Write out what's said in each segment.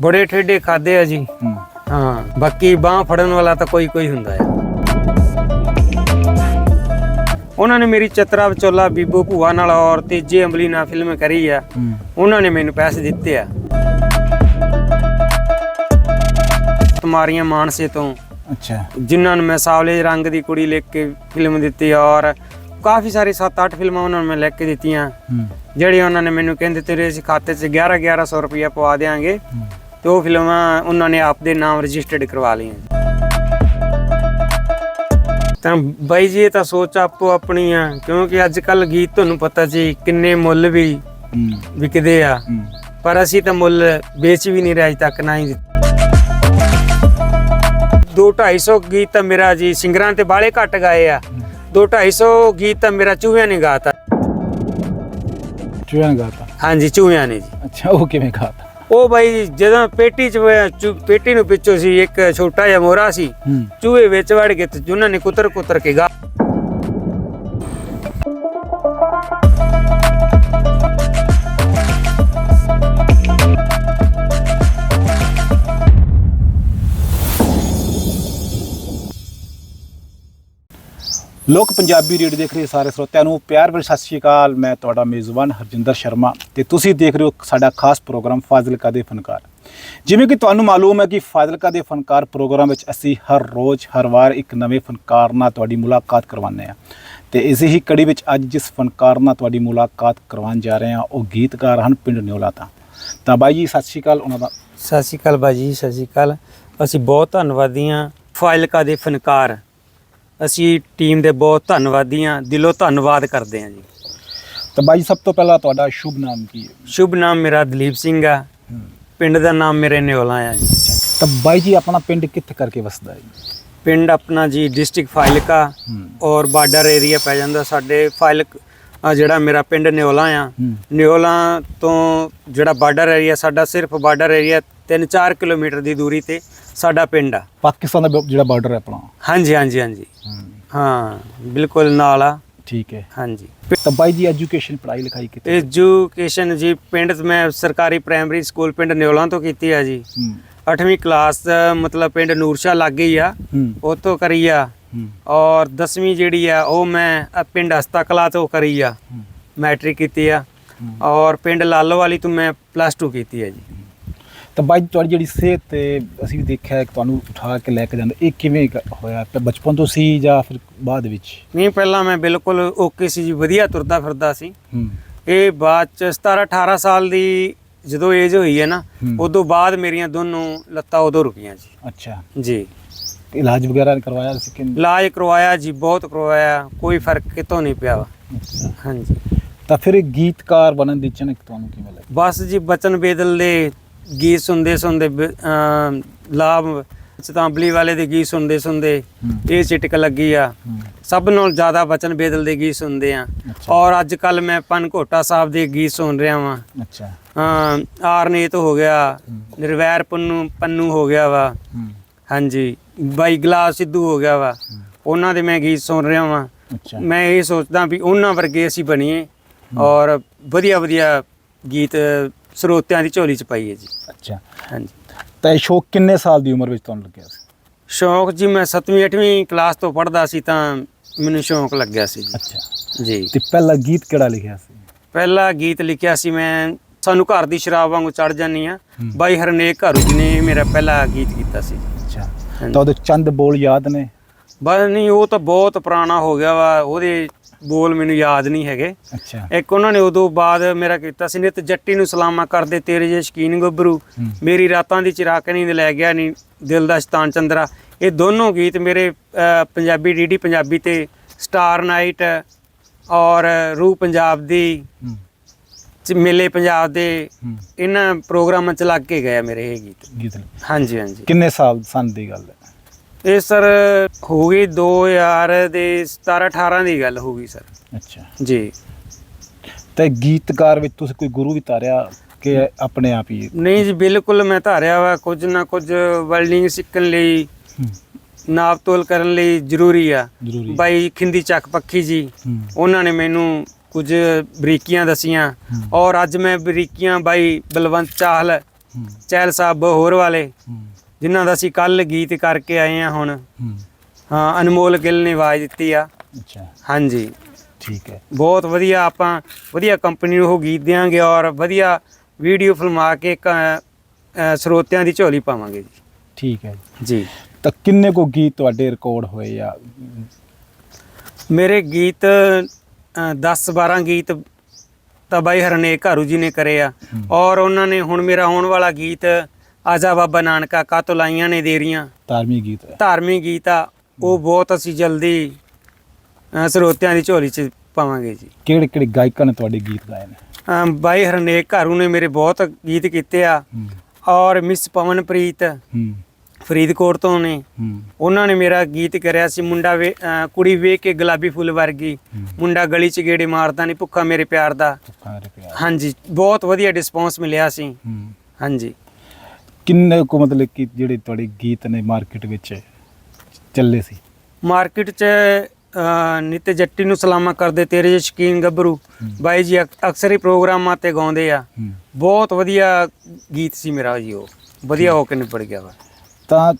ਬੜੇ ਠੇਡੇ ਖਾਦੇ ਆ ਜੀ। ਹੂੰ। ਹਾਂ ਬਾਕੀ ਬਾਹ ਫੜਨ ਵਾਲਾ ਤਾਂ ਕੋਈ ਕੋਈ ਹੁੰਦਾ ਆ। ਉਹਨਾਂ ਨੇ ਮੇਰੀ ਚਤਰਾ ਵਿਚੋਲਾ ਬੀਬੋ ਭੂਆ ਨਾਲ ਔਰ ਤੀਜੇ ਅੰਬਲੀ ਨਾਲ ਫਿਲਮ ਕਰੀ ਆ। ਹੂੰ। ਉਹਨਾਂ ਨੇ ਮੈਨੂੰ ਪੈਸੇ ਦਿੱਤੇ ਆ। ਤੁਮਾਰੀਆਂ ਮਾਨਸੇ ਤੋਂ। ਅੱਛਾ। ਜਿਨ੍ਹਾਂ ਨੂੰ ਮੈਂ ਸਾਵਲੇ ਰੰਗ ਦੀ ਕੁੜੀ ਲਿਖ ਕੇ ਫਿਲਮ ਦਿੱਤੀ ਔਰ ਕਾਫੀ ਸਾਰੀ 7-8 ਫਿਲਮਾਂ ਉਹਨਾਂ ਨੂੰ ਮੈਂ ਲਿਖ ਕੇ ਦਿੱਤੀਆਂ। ਹੂੰ। ਜਿਹੜੀ ਉਹਨਾਂ ਨੇ ਮੈਨੂੰ ਕਹਿੰਦੇ ਤੇਰੇ ਅਸੀਂ ਖਾਤੇ 'ਚ 11 1100 ਰੁਪਇਆ ਪਵਾ ਦੇਾਂਗੇ ਹੂੰ। ਤੇ ਉਹ ਫਿਲਮਾਂ ਉਹਨਾਂ ਨੇ ਆਪਦੇ ਨਾਮ ਰਜਿਸਟਰਡ ਕਰਵਾ ਲਈਆਂ। ਤਾਂ ਬਾਈ ਜੀ ਇਹ ਤਾਂ ਸੋਚ ਆਪੋ ਆਪਣੀ ਆ ਕਿਉਂਕਿ ਅੱਜ ਕੱਲ ਗੀਤ ਤੁਹਾਨੂੰ ਪਤਾ ਜੀ ਕਿੰਨੇ ਮੁੱਲ ਵੀ ਵਿਕਦੇ ਆ। ਪਰ ਅਸੀਂ ਤਾਂ ਮੁੱਲ ਵੇਚ ਵੀ ਨਹੀਂ ਰਹੇ ਤੱਕ ਨਾ ਹੀ ਦੋ 250 ਗੀਤ ਤਾਂ ਮੇਰਾ ਜੀ ਸਿੰਗਰਾਂ ਤੇ ਬਾਲੇ ਘੱਟ ਗਾਏ ਆ। ਦੋ 250 ਗੀਤ ਤਾਂ ਮੇਰਾ ਚੂਹਿਆਂ ਨੇ ਗਾਤਾ। ਚੂਹਿਆਂ ਗਾਤਾ? ਹਾਂਜੀ ਚੂਹਿਆਂ ਨੇ ਜੀ। ਅੱਛਾ ਉਹ ਕਿਵੇਂ ਗਾਤਾ? ਉਹ ਬਾਈ ਜਦੋਂ ਪੇਟੀ ਚ ਪੇਟੀ ਨੂੰ ਪਿੱਛੋਂ ਸੀ ਇੱਕ ਛੋਟਾ ਜਿਹਾ ਮੋਰਾ ਸੀ। ਚੂਹੇ ਵਿੱਚ ਵੜ ਕੇ ਤੇ ਉਹਨਾਂ ਨੇ ਕੁਤਰ ਕੁਤਰ ਕੇ ਗਾ ਲੋਕ ਪੰਜਾਬੀ ਰੇਡੀਓ ਦੇਖ ਰਹੇ ਸਾਰੇ ਸਰੋਤਿਆਂ ਨੂੰ। ਪਿਆਰ ਭਰੀ ਸਤਿ ਸ਼੍ਰੀ ਅਕਾਲ, ਮੈਂ ਤੁਹਾਡਾ ਮੇਜ਼ਬਾਨ ਹਰਜਿੰਦਰ ਸ਼ਰਮਾ ਤੇ ਤੁਸੀਂ ਦੇਖ ਰਹੇ ਹੋ ਸਾਡਾ ਖਾਸ ਪ੍ਰੋਗਰਾਮ ਫਾਜ਼ਿਲਕਾ ਦੇ ਫਨਕਾਰ। ਜਿਵੇਂ ਕਿ ਤੁਹਾਨੂੰ ਮਾਲੂਮ ਹੈ ਕਿ ਫਾਜ਼ਿਲਕਾ ਦੇ ਫਨਕਾਰ ਪ੍ਰੋਗਰਾਮ ਵਿੱਚ ਅਸੀਂ ਹਰ ਰੋਜ਼, ਹਰ ਵਾਰ ਇੱਕ ਨਵੇਂ ਫਨਕਾਰ ਨਾਲ ਤੁਹਾਡੀ ਮੁਲਾਕਾਤ ਕਰਵਾਉਂਦੇ ਹਾਂ। ਤੇ ਇਸੇ ਹੀ ਕੜੀ ਵਿੱਚ ਅੱਜ ਜਿਸ ਫਨਕਾਰ ਨਾਲ ਤੁਹਾਡੀ ਮੁਲਾਕਾਤ ਕਰਵਾਉਣ ਜਾ ਰਹੇ ਹਾਂ, ਉਹ ਗੀਤਕਾਰ ਹਨ ਪਿੰਡ ਨਿਓਲਾ ਤਾਂ। ਤਾਂ ਬਾਈ ਜੀ, ਸਤਿ ਸ਼੍ਰੀ ਅਕਾਲ, ਉਹਨਾਂ ਦਾ। ਸਤਿ ਸ਼੍ਰੀ ਅਕਾਲ ਬਾਈ ਜੀ, ਸਤਿ ਸ਼੍ਰੀ ਅਕਾਲ। ਅਸੀਂ ਬਹੁਤ ਧੰਨਵਾਦੀ ਹਾਂ ਫਾਜ਼ਿਲਕਾ ਦੇ ਫਨਕਾਰ ਅਸੀਂ ਟੀਮ ਦੇ ਬਹੁਤ ਧੰਨਵਾਦੀ ਹਾਂ ਦਿਲੋਂ ਧੰਨਵਾਦ ਕਰਦੇ ਹਾਂ ਜੀ। ਤਾਂ ਬਾਈ ਸਭ ਤੋਂ ਪਹਿਲਾਂ ਤੁਹਾਡਾ ਸ਼ੁਭ ਨਾਮ ਕੀ ਹੈ? ਸ਼ੁਭ ਨਾਮ ਮੇਰਾ ਦਲੀਪ ਸਿੰਘ ਆ। ਪਿੰਡ ਦਾ ਨਾਮ ਮੇਰੇ ਨਿਓਲਾ ਆ ਜੀ। ਤਾਂ ਬਾਈ ਜੀ ਆਪਣਾ ਪਿੰਡ ਕਿੱਥੇ ਕਰਕੇ ਵਸਦਾ ਹੈ? ਪਿੰਡ ਆਪਣਾ ਜੀ ਡਿਸਟ੍ਰਿਕਟ ਫਾਇਲਕਾ ਔਰ ਬਾਰਡਰ ਏਰੀਆ ਪੈ ਜਾਂਦਾ ਸਾਡੇ ਫਾਇਲਕ ਆ ਜਿਹੜਾ ਮੇਰਾ ਪਿੰਡ ਨਿਓਲਾ ਆ। ਨਿਓਲਾ ਤੋਂ ਜਿਹੜਾ ਬਾਰਡਰ ਏਰੀਆ ਸਾਡਾ ਸਿਰਫ ਬਾਰਡਰ ਏਰੀਆ 3-4 ਕਿਲੋਮੀਟਰ ਦੀ ਦੂਰੀ ਤੇ ਸਾਡਾ ਪਿੰਡ ਆ। ਪਾਕਿਸਤਾਨ ਦਾ ਬ- ਜਿਹੜਾ ਬਾਰਡਰ ਹੈ ਆਪਣਾ। ਹਾਂਜੀ ਹਾਂਜੀ ਹਾਂਜੀ। ਹਾਂ। ਬਿਲਕੁਲ ਨਾਲ ਆ। ਠੀਕ ਹੈ। ਹਾਂਜੀ। ਤਾਂ ਬਾਈ ਜੀ ਐਜੂਕੇਸ਼ਨ ਪੜ੍ਹਾਈ ਲਿਖਾਈ ਕਿਤੇ ਐਜੂਕੇਸ਼ਨ ਜੀ ਪਿੰਡ 'ਚ ਮੈਂ ਸਰਕਾਰੀ ਪ੍ਰਾਇਮਰੀ ਸਕੂਲ ਪਿੰਡ ਨਿਓਲਾ ਤੋਂ ਕੀਤੀ ਆ ਜੀ। ਹੂੰ। 8ਵੀਂ ਕਲਾਸ ਮਤਲਬ ਪਿੰਡ ਨੂਰਸ਼ਾ ਲੱਗ ਹੀ ਆ। ਹੂੰ। ਉਤੋਂ ਕਰੀ ਆ। ਹੂੰ। ਔਰ 10ਵੀਂ ਜਿਹੜੀ ਆ ਉਹ ਮੈਂ ਅ ਪਿੰਡ ਹਸਤਾ ਕਲਾ ਤੋਂ ਕਰੀ ਆ। ਹੂੰ। ਮੈਟ੍ਰਿਕ ਕੀਤੀ ਆ। ਹੂੰ। ਔਰ ਪਿੰਡ ਲਾਲੋਵਾਲੀ ਤੋਂ ਮੈਂ ਪਲੱਸ 2 ਕੀਤੀ ਹੈ ਜੀ। ਤਾਂ ਬਾਈ ਤੁਹਾਡੀ ਜਿਹੜੀ ਸਿਹਤ ਤੇ ਅਸੀਂ ਵੀ ਦੇਖਿਆ ਕਿ ਤੁਹਾਨੂੰ ਉਠਾ ਕੇ ਲੈ ਕੇ ਜਾਂਦੇ। ਇਹ ਕਿਵੇਂ ਕ- ਹੋਇਆ? ਤੇ ਬਚਪਨ ਤੋਂ ਸੀ ਜਾਂ ਫਿਰ ਬਾਅਦ ਵਿੱਚ? ਨਹੀਂ ਪਹਿਲਾਂ ਮੈਂ ਬਿਲਕੁਲ ਓਕੇ ਸੀ ਜੀ ਵਧੀਆ ਤੁਰਦਾ ਫਿਰਦਾ ਸੀ। ਹੂੰ। ਇਹ ਬਾਅਦ ਚ 17 18 ਸਾਲ ਦੀ ਜਦੋਂ ਏਜ ਹੋਈ ਹੈ ਨਾ ਹੂੰ। ਉਦੋਂ ਬਾਅਦ ਮੇਰੀਆਂ ਦੋਨੋਂ ਲੱਤਾਂ ਉਦੋਂ ਰੁਕੀਆਂ ਜੀ। ਅੱਛਾ। ਜੀ। ਇਲਾਜ ਵਗੈਰਾ ਕਰਵਾਇਆ ਸੀ ਕਿ ਇਲਾਜ ਕਰਵਾਇਆ ਜੀ ਬਹੁਤ ਕਰਵਾਇਆ ਕੋਈ ਫ਼ਰਕ ਕਿਤੋਂ ਨਹੀਂ ਪਿਆ। ਅੱਛਾ। ਹਾਂਜੀ। ਤਾਂ ਫਿਰ ਇਹ ਗੀਤਕਾਰ ਬਣਨ ਦੀ ਚਨਕ ਤੁਹਾਨੂੰ ਕਿਵੇਂ ਲੱਗੀ? ਬਸ ਜੀ ਬਚਨ ਬੇਦਲ ਦੇ ਗੀਤ ਸੁਣਦੇ ਸੁਣਦੇ ਬ- ਅਮ ਲਾਭ ਸਤਾਂਬਲੀ ਵਾਲੇ ਦੇ ਗੀਤ ਸੁਣਦੇ ਸੁਣਦੇ ਇਹ ਚਿਟਕ ਲੱਗੀ ਆ। ਸਭ ਨਾਲੋਂ ਜ਼ਿਆਦਾ ਬਚਨ ਬੇਦਲ ਦੇ ਗੀਤ ਸੁਣਦੇ ਆ। ਅੱਛਾ। ਔਰ ਅੱਜ ਕੱਲ ਮੈਂ ਪਨਘੋਟਾ ਸਾਹਿਬ ਦੇ ਗੀਤ ਸੁਣ ਰਿਹਾ ਵਾਂ। ਅੱਛਾ। ਹਾਂ ਆਰਨੇਤ ਹੋ ਗਿਆ ਨਿਰਵੈਰ ਪੰਨੂ ਪੰਨੂ ਹੋ ਗਿਆ ਵਾ। ਹੂੰ। ਹਾਂਜੀ ਬਾਈ ਗਲਾਸ ਸਿੱਧੂ ਹੋ ਗਿਆ ਵਾ। ਉਹਨਾਂ ਦੇ ਮੈਂ ਗੀਤ ਸੁਣ ਰਿਹਾ ਵਾਂ। ਅੱਛਾ। ਮੈਂ ਇਹ ਸੋਚਦਾ ਵੀ ਉਹਨਾਂ ਵਰਗੇ ਅਸੀਂ ਬਣੀਏ। ਔਰ ਵਧੀਆ ਵਧੀਆ ਗੀਤ ਸਰੋਤਿਆਂ ਦੀ ਝੋਲੀ ਚ ਪਾਈਏ ਜੀ। ਅੱਛਾ। ਹਾਂਜੀ। ਤਾਂ ਇਹ ਸ਼ੌਕ ਕਿੰਨੇ ਸਾਲ ਦੀ ਉਮਰ ਵਿੱਚ ਤੁਹਾਨੂੰ ਲੱਗਿਆ ਸੀ? ਸ਼ੌਂਕ ਜੀ ਮੈਂ 7ਵੀਂ 8ਵੀਂ ਕਲਾਸ ਤੋਂ ਪੜ੍ਹਦਾ ਸੀ ਤਾਂ ਮੈਨੂੰ ਸ਼ੌਂਕ ਲੱਗਿਆ ਸੀ ਜੀ। ਅੱਛਾ। ਜੀ। ਤੇ ਪਹਿਲਾ ਗੀਤ ਕਿਹੜਾ ਲਿਖਿਆ ਸੀ? ਪਹਿਲਾ ਗੀਤ ਲਿਖਿਆ ਸੀ ਮੈਂ ਸਾਨੂੰ ਘਰ ਦੀ ਸ਼ਰਾਬ ਵਾਂਗੂ ਚੜ ਜਾਨੀ ਆ। ਹੂੰ। ਬਾਈ ਹਰਨੇਕ ਘਰੂ ਜੀ ਨੇ ਮੇਰਾ ਪਹਿਲਾ ਗੀਤ ਕੀਤਾ ਸੀ। ਅੱਛਾ। ਤਾਂ ਉਹਦੇ ਚੰਦ ਬੋਲ ਯਾਦ ਨੇ? ਬਸ ਨਹੀਂ ਉਹ ਤਾਂ ਬਹੁਤ ਪੁਰਾਣਾ ਹੋ ਗਿਆ ਵਾ ਉਹਦੇ ਬੋਲ ਮੈਨੂੰ ਯਾਦ ਨਹੀਂ ਹੈਗੇ। ਅੱਛਾ। ਇੱਕ ਉਹਨਾਂ ਨੇ ਉਦੋਂ ਬਾਅਦ ਮੇਰਾ ਕੀਤਾ ਸੀ ਨਿਤ ਜੱਟੀ ਨੂੰ ਸਲਾਮਾ ਕਰਦੇ ਤੇਰੇ ਜੇ ਸ਼ਕੀਨ ਗੱਭਰੂ। ਮੇਰੀ ਰਾਤਾਂ ਦੀ ਚਿਰਾਕ ਨੀਂਦ ਲੈ ਗਿਆ ਨਹੀਂ ਦਿਲ ਦਾ ਸ਼ਤਾਨ ਚੰਦਰਾ। ਇਹ ਦੋਨੋਂ ਗੀਤ ਮੇਰੇ ਪੰਜਾਬੀ ਡੀਡੀ ਪੰਜਾਬੀ ਤੇ ਸਟਾਰ ਨਾਈਟ ਔਰ ਰੂ ਪੰਜਾਬ ਦੀ ਮੇਲੇ ਪੰਜਾਬ ਦੇ ਇਹਨਾਂ ਪ੍ਰੋਗਰਾਮਾਂ ਚ ਲੱਗ ਕੇ ਗਏ ਮੇਰੇ ਇਹ ਗੀਤ। ਗੀਤ ਹਾਂਜੀ ਹਾਂਜੀ। ਕਿੰਨੇ ਸਾਲ ਸੰਨ ਦੀ ਗੱਲ ਹੈ? ਇਹ ਸਰ ਹੋ ਗਈ 2000 ਦੇ 17 18 ਦੀ ਗੱਲ ਹੋ ਗਈ ਸਰ। ਅੱਛਾ। ਜੀ। ਤੇ ਗੀਤਕਾਰ ਵਿੱਚ ਤੁਸੀਂ ਕੋਈ ਗੁਰੂ ਵੀ ਤਾਰਿਆ ਕਿ ਆਪਣੇ ਆਪ ਹੀ? ਨਹੀਂ ਜੀ ਬਿਲਕੁਲ ਮੈਂ ਧਾਰਿਆ ਵਾ ਕੁਝ ਨਾ ਕੁਝ ਵੈਲਡਿੰਗ ਸਿੱਖਣ ਲਈ ਨਾਪ ਤੋਲ ਕਰਨ ਲਈ ਜ਼ਰੂਰੀ ਆ। ਜ਼ਰੂਰੀ ਬਾਈ ਖਿੰਦੀ ਚੱਕ ਪੱਖੀ ਜੀ ਹੂੰ, ਉਹਨਾਂ ਨੇ ਮੈਨੂੰ ਕੁਝ ਬਰੀਕੀਆਂ ਦਸੀਆਂ। ਹੂੰ। ਔਰ ਅੱਜ ਮੈਂ ਬਰੀਕੀਆਂ ਬਾਈ ਬਲਵੰਤ ਚਾਹਲ ਹੂੰ। ਚਹਿਲ ਸਾਹਿਬ ਹੋਰ ਵਾਲੇ ਹੂੰ। ਜਿਨ੍ਹਾਂ ਦਾ ਅਸੀਂ ਕੱਲ ਗੀਤ ਕਰਕੇ ਆਏ ਆ ਹੁਣ। ਹੂੰ। ਅਨਮੋਲ ਗਿੱਲ ਨੇ ਆਵਾਜ਼ ਦਿੱਤੀ ਆ। ਅੱਛਾ। ਹਾਂਜੀ। ਠੀਕ ਹੈ। ਬਹੁਤ ਵਧੀਆ ਆਪਾਂ ਵਧੀਆ ਕੰਪਨੀ ਨੂੰ ਉਹ ਗੀਤ ਦੇਾਂਗੇ ਔਰ ਵਧੀਆ ਵੀਡੀਓ ਫਿਲਮਾ ਕੇ ਸਰੋਤਿਆਂ ਦੀ ਝੋਲੀ ਪਾਵਾਂਗੇ ਜੀ। ਠੀਕ ਹੈ ਜੀ। ਤਾਂ ਕਿੰਨੇ ਕੋ ਗੀਤ ਤੁਹਾਡੇ ਰਿਕਾਰਡ ਹੋਏ ਆ? ਮੇਰੇ ਗੀਤ 10 12 ਗੀਤ ਤਾਂ ਬਾਈ ਹਰਨੇਕ ਘਾਰੂ ਜੀ ਨੇ ਕਰੇ ਆ। ਔਰ ਉਹਨਾਂ ਨੇ ਹੁਣ ਮੇਰਾ ਆਉਣ ਵਾਲਾ ਗੀਤ ਆਜਾ ਬਾਬਾ ਨਾਨਕਾ ਕਾਤੋਂ ਲਾਈਆਂ ਨੇ ਦੇਰੀਆਂ। ਧਾਰਮਿਕ ਗੀਤ ਹੈ। ਧਾਰਮਿਕ ਗੀਤ ਆ। ਉਹ ਬਹੁਤ ਅਸੀਂ ਜਲਦੀ ਅ, ਸਰੋਤਿਆਂ ਦੀ ਝੋਲੀ 'ਚ ਪਾਵਾਂਗੇ ਜੀ। ਕਿਹੜੇ ਕਿਹੜੇ ਗਾਇਕਾਂ ਨੇ ਤੁਹਾਡੇ ਗੀਤ ਗਾਏ ਨੇ? ਅ, ਬਾਈ ਹਰਨੇਕ ਘਾਰੂ ਨੇ ਮੇਰੇ ਬਹੁਤ ਗੀਤ ਕੀਤੇ ਆ। ਹੂੰ। ਔਰ ਮਿਸ ਪਵਨਪ੍ਰੀਤ ਹੂੰ। ਫਰੀਦਕੋਟ ਤੋਂ ਨੇ। ਹੂੰ। ਉਹਨਾਂ ਨੇ ਮੇਰਾ ਗੀਤ ਕਰਿਆ ਸੀ ਮੁੰਡਾ ਵੇ- ਅ, ਕੁੜੀ ਵੇਖ ਕੇ ਗੁਲਾਬੀ ਫੁੱਲ ਵਰਗੀ। ਹੂੰ। ਮੁੰਡਾ ਗਲੀ 'ਚ ਗੇੜੇ ਮਾਰਦਾ ਨਹੀਂ ਭੁੱਖਾ ਮੇਰੇ ਪਿਆਰ ਦਾ। ਪਿਆਰ ਹਾਂਜੀ ਬਹੁਤ ਵਧੀਆ ਰਿਸਪੌਂਸ ਮਿਲਿਆ ਸੀ। ਹੂੰ। ਹਾਂਜੀ। ਕਿੰਨੇ ਕੋ ਮਤਲਬ ਕਿ ਜਿਹੜੇ ਤੁਹਾਡੇ ਗੀਤ ਨੇ ਮਾਰਕੀਟ ਵਿੱਚ ਚੱਲੇ ਸੀ? ਮਾਰਕੀਟ 'ਚ ਅ, ਨਿੱਤ ਜੱਟੀ ਨੂੰ ਸਲਾਮਾ ਕਰਦੇ ਤੇਰੇ ਜਿਹੇ ਸ਼ਕੀਨ ਗੱਭਰੂ। ਬਾਈ ਜੀ ਅਕ- ਅਕਸਰ ਹੀ ਪ੍ਰੋਗਰਾਮਾਂ ਤੇ ਗਾਉਂਦੇ ਆ। ਹੂੰ। ਬਹੁਤ ਵਧੀਆ ਗੀਤ ਸੀ ਮੇਰਾ ਜੀ ਉਹ। ਵਧੀਆ ਹੋ ਕੇ ਨਿਬੜ ਗਿਆ ਵਾ। ਤਾਂ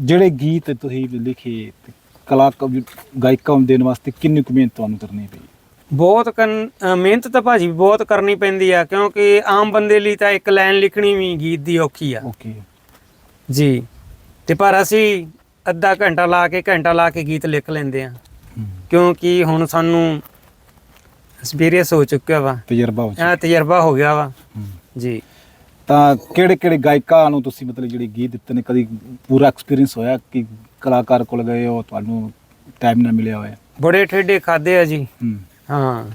ਜਿਹੜੇ ਗੀਤ ਤੁਸੀਂ ਲਿਖੇ ਤੇ ਕਲਾਕਾਰ ਗਾਇਕਾਂ ਨੂੰ ਦੇਣ ਵਾਸਤੇ ਕਿੰਨੀ ਕੁ ਮਿਹਨਤ ਤੁਹਾਨੂੰ ਕਰਨੀ ਪਈ? ਬਹੁਤ ਮਿਹਨਤ ਤਾਂ ਭਾਜੀ ਬਹੁਤ ਕਰਨੀ ਪੈਂਦੀ ਆ ਕਿਉਂਕਿ ਆਮ ਬੰਦੇ ਲਈ ਤਾਂ ਇੱਕ ਲਾਈਨ ਲਿਖਣੀ ਵੀ ਗੀਤ ਦੀ ਔਖੀ ਆ। ਓਕੇ ਜੀ। ਤੇ ਪਰ ਅਸੀਂ ਅੱਧਾ ਘੰਟਾ ਲਾ ਕੇ ਘੰਟਾ ਲਾ ਕੇ ਗੀਤ ਲਿਖ ਲੈਂਦੇ ਆ। ਕਿਉਂਕਿ ਹੁਣ ਸਾਨੂੰ ਐਕਸਪੀਰੀਅੰਸ ਹੋ ਚੁੱਕਿਆ ਵਾ। ਤਜਰਬਾ ਹੋ ਇਹ ਤਜਰਬਾ ਹੋ ਗਿਆ ਵਾ। ਜੀ। ਤਾਂ ਕਿਹੜੇ ਕਿਹੜੇ ਗਾਇਕਾਂ ਨੂੰ ਤੁਸੀਂ ਮਤਲਬ ਜਿਹੜੇ ਗੀਤ ਦਿੱਤੇ ਨੇ ਕਦੀ ਪੂਰਾ ਐਕਸਪੀਰੀਅੰਸ ਹੋਇਆ ਕਿ ਕਲਾਕਾਰ ਕੋਲ ਗਏ ਹੋ ਤੁਹਾਨੂੰ ਟਾਈਮ ਨਾ ਮਿਲਿਆ ਹੋਇਆ? ਬੜੇ ਠੇਡੇ ਖਾਦੇ ਆ ਜੀ। ਹੂੰ।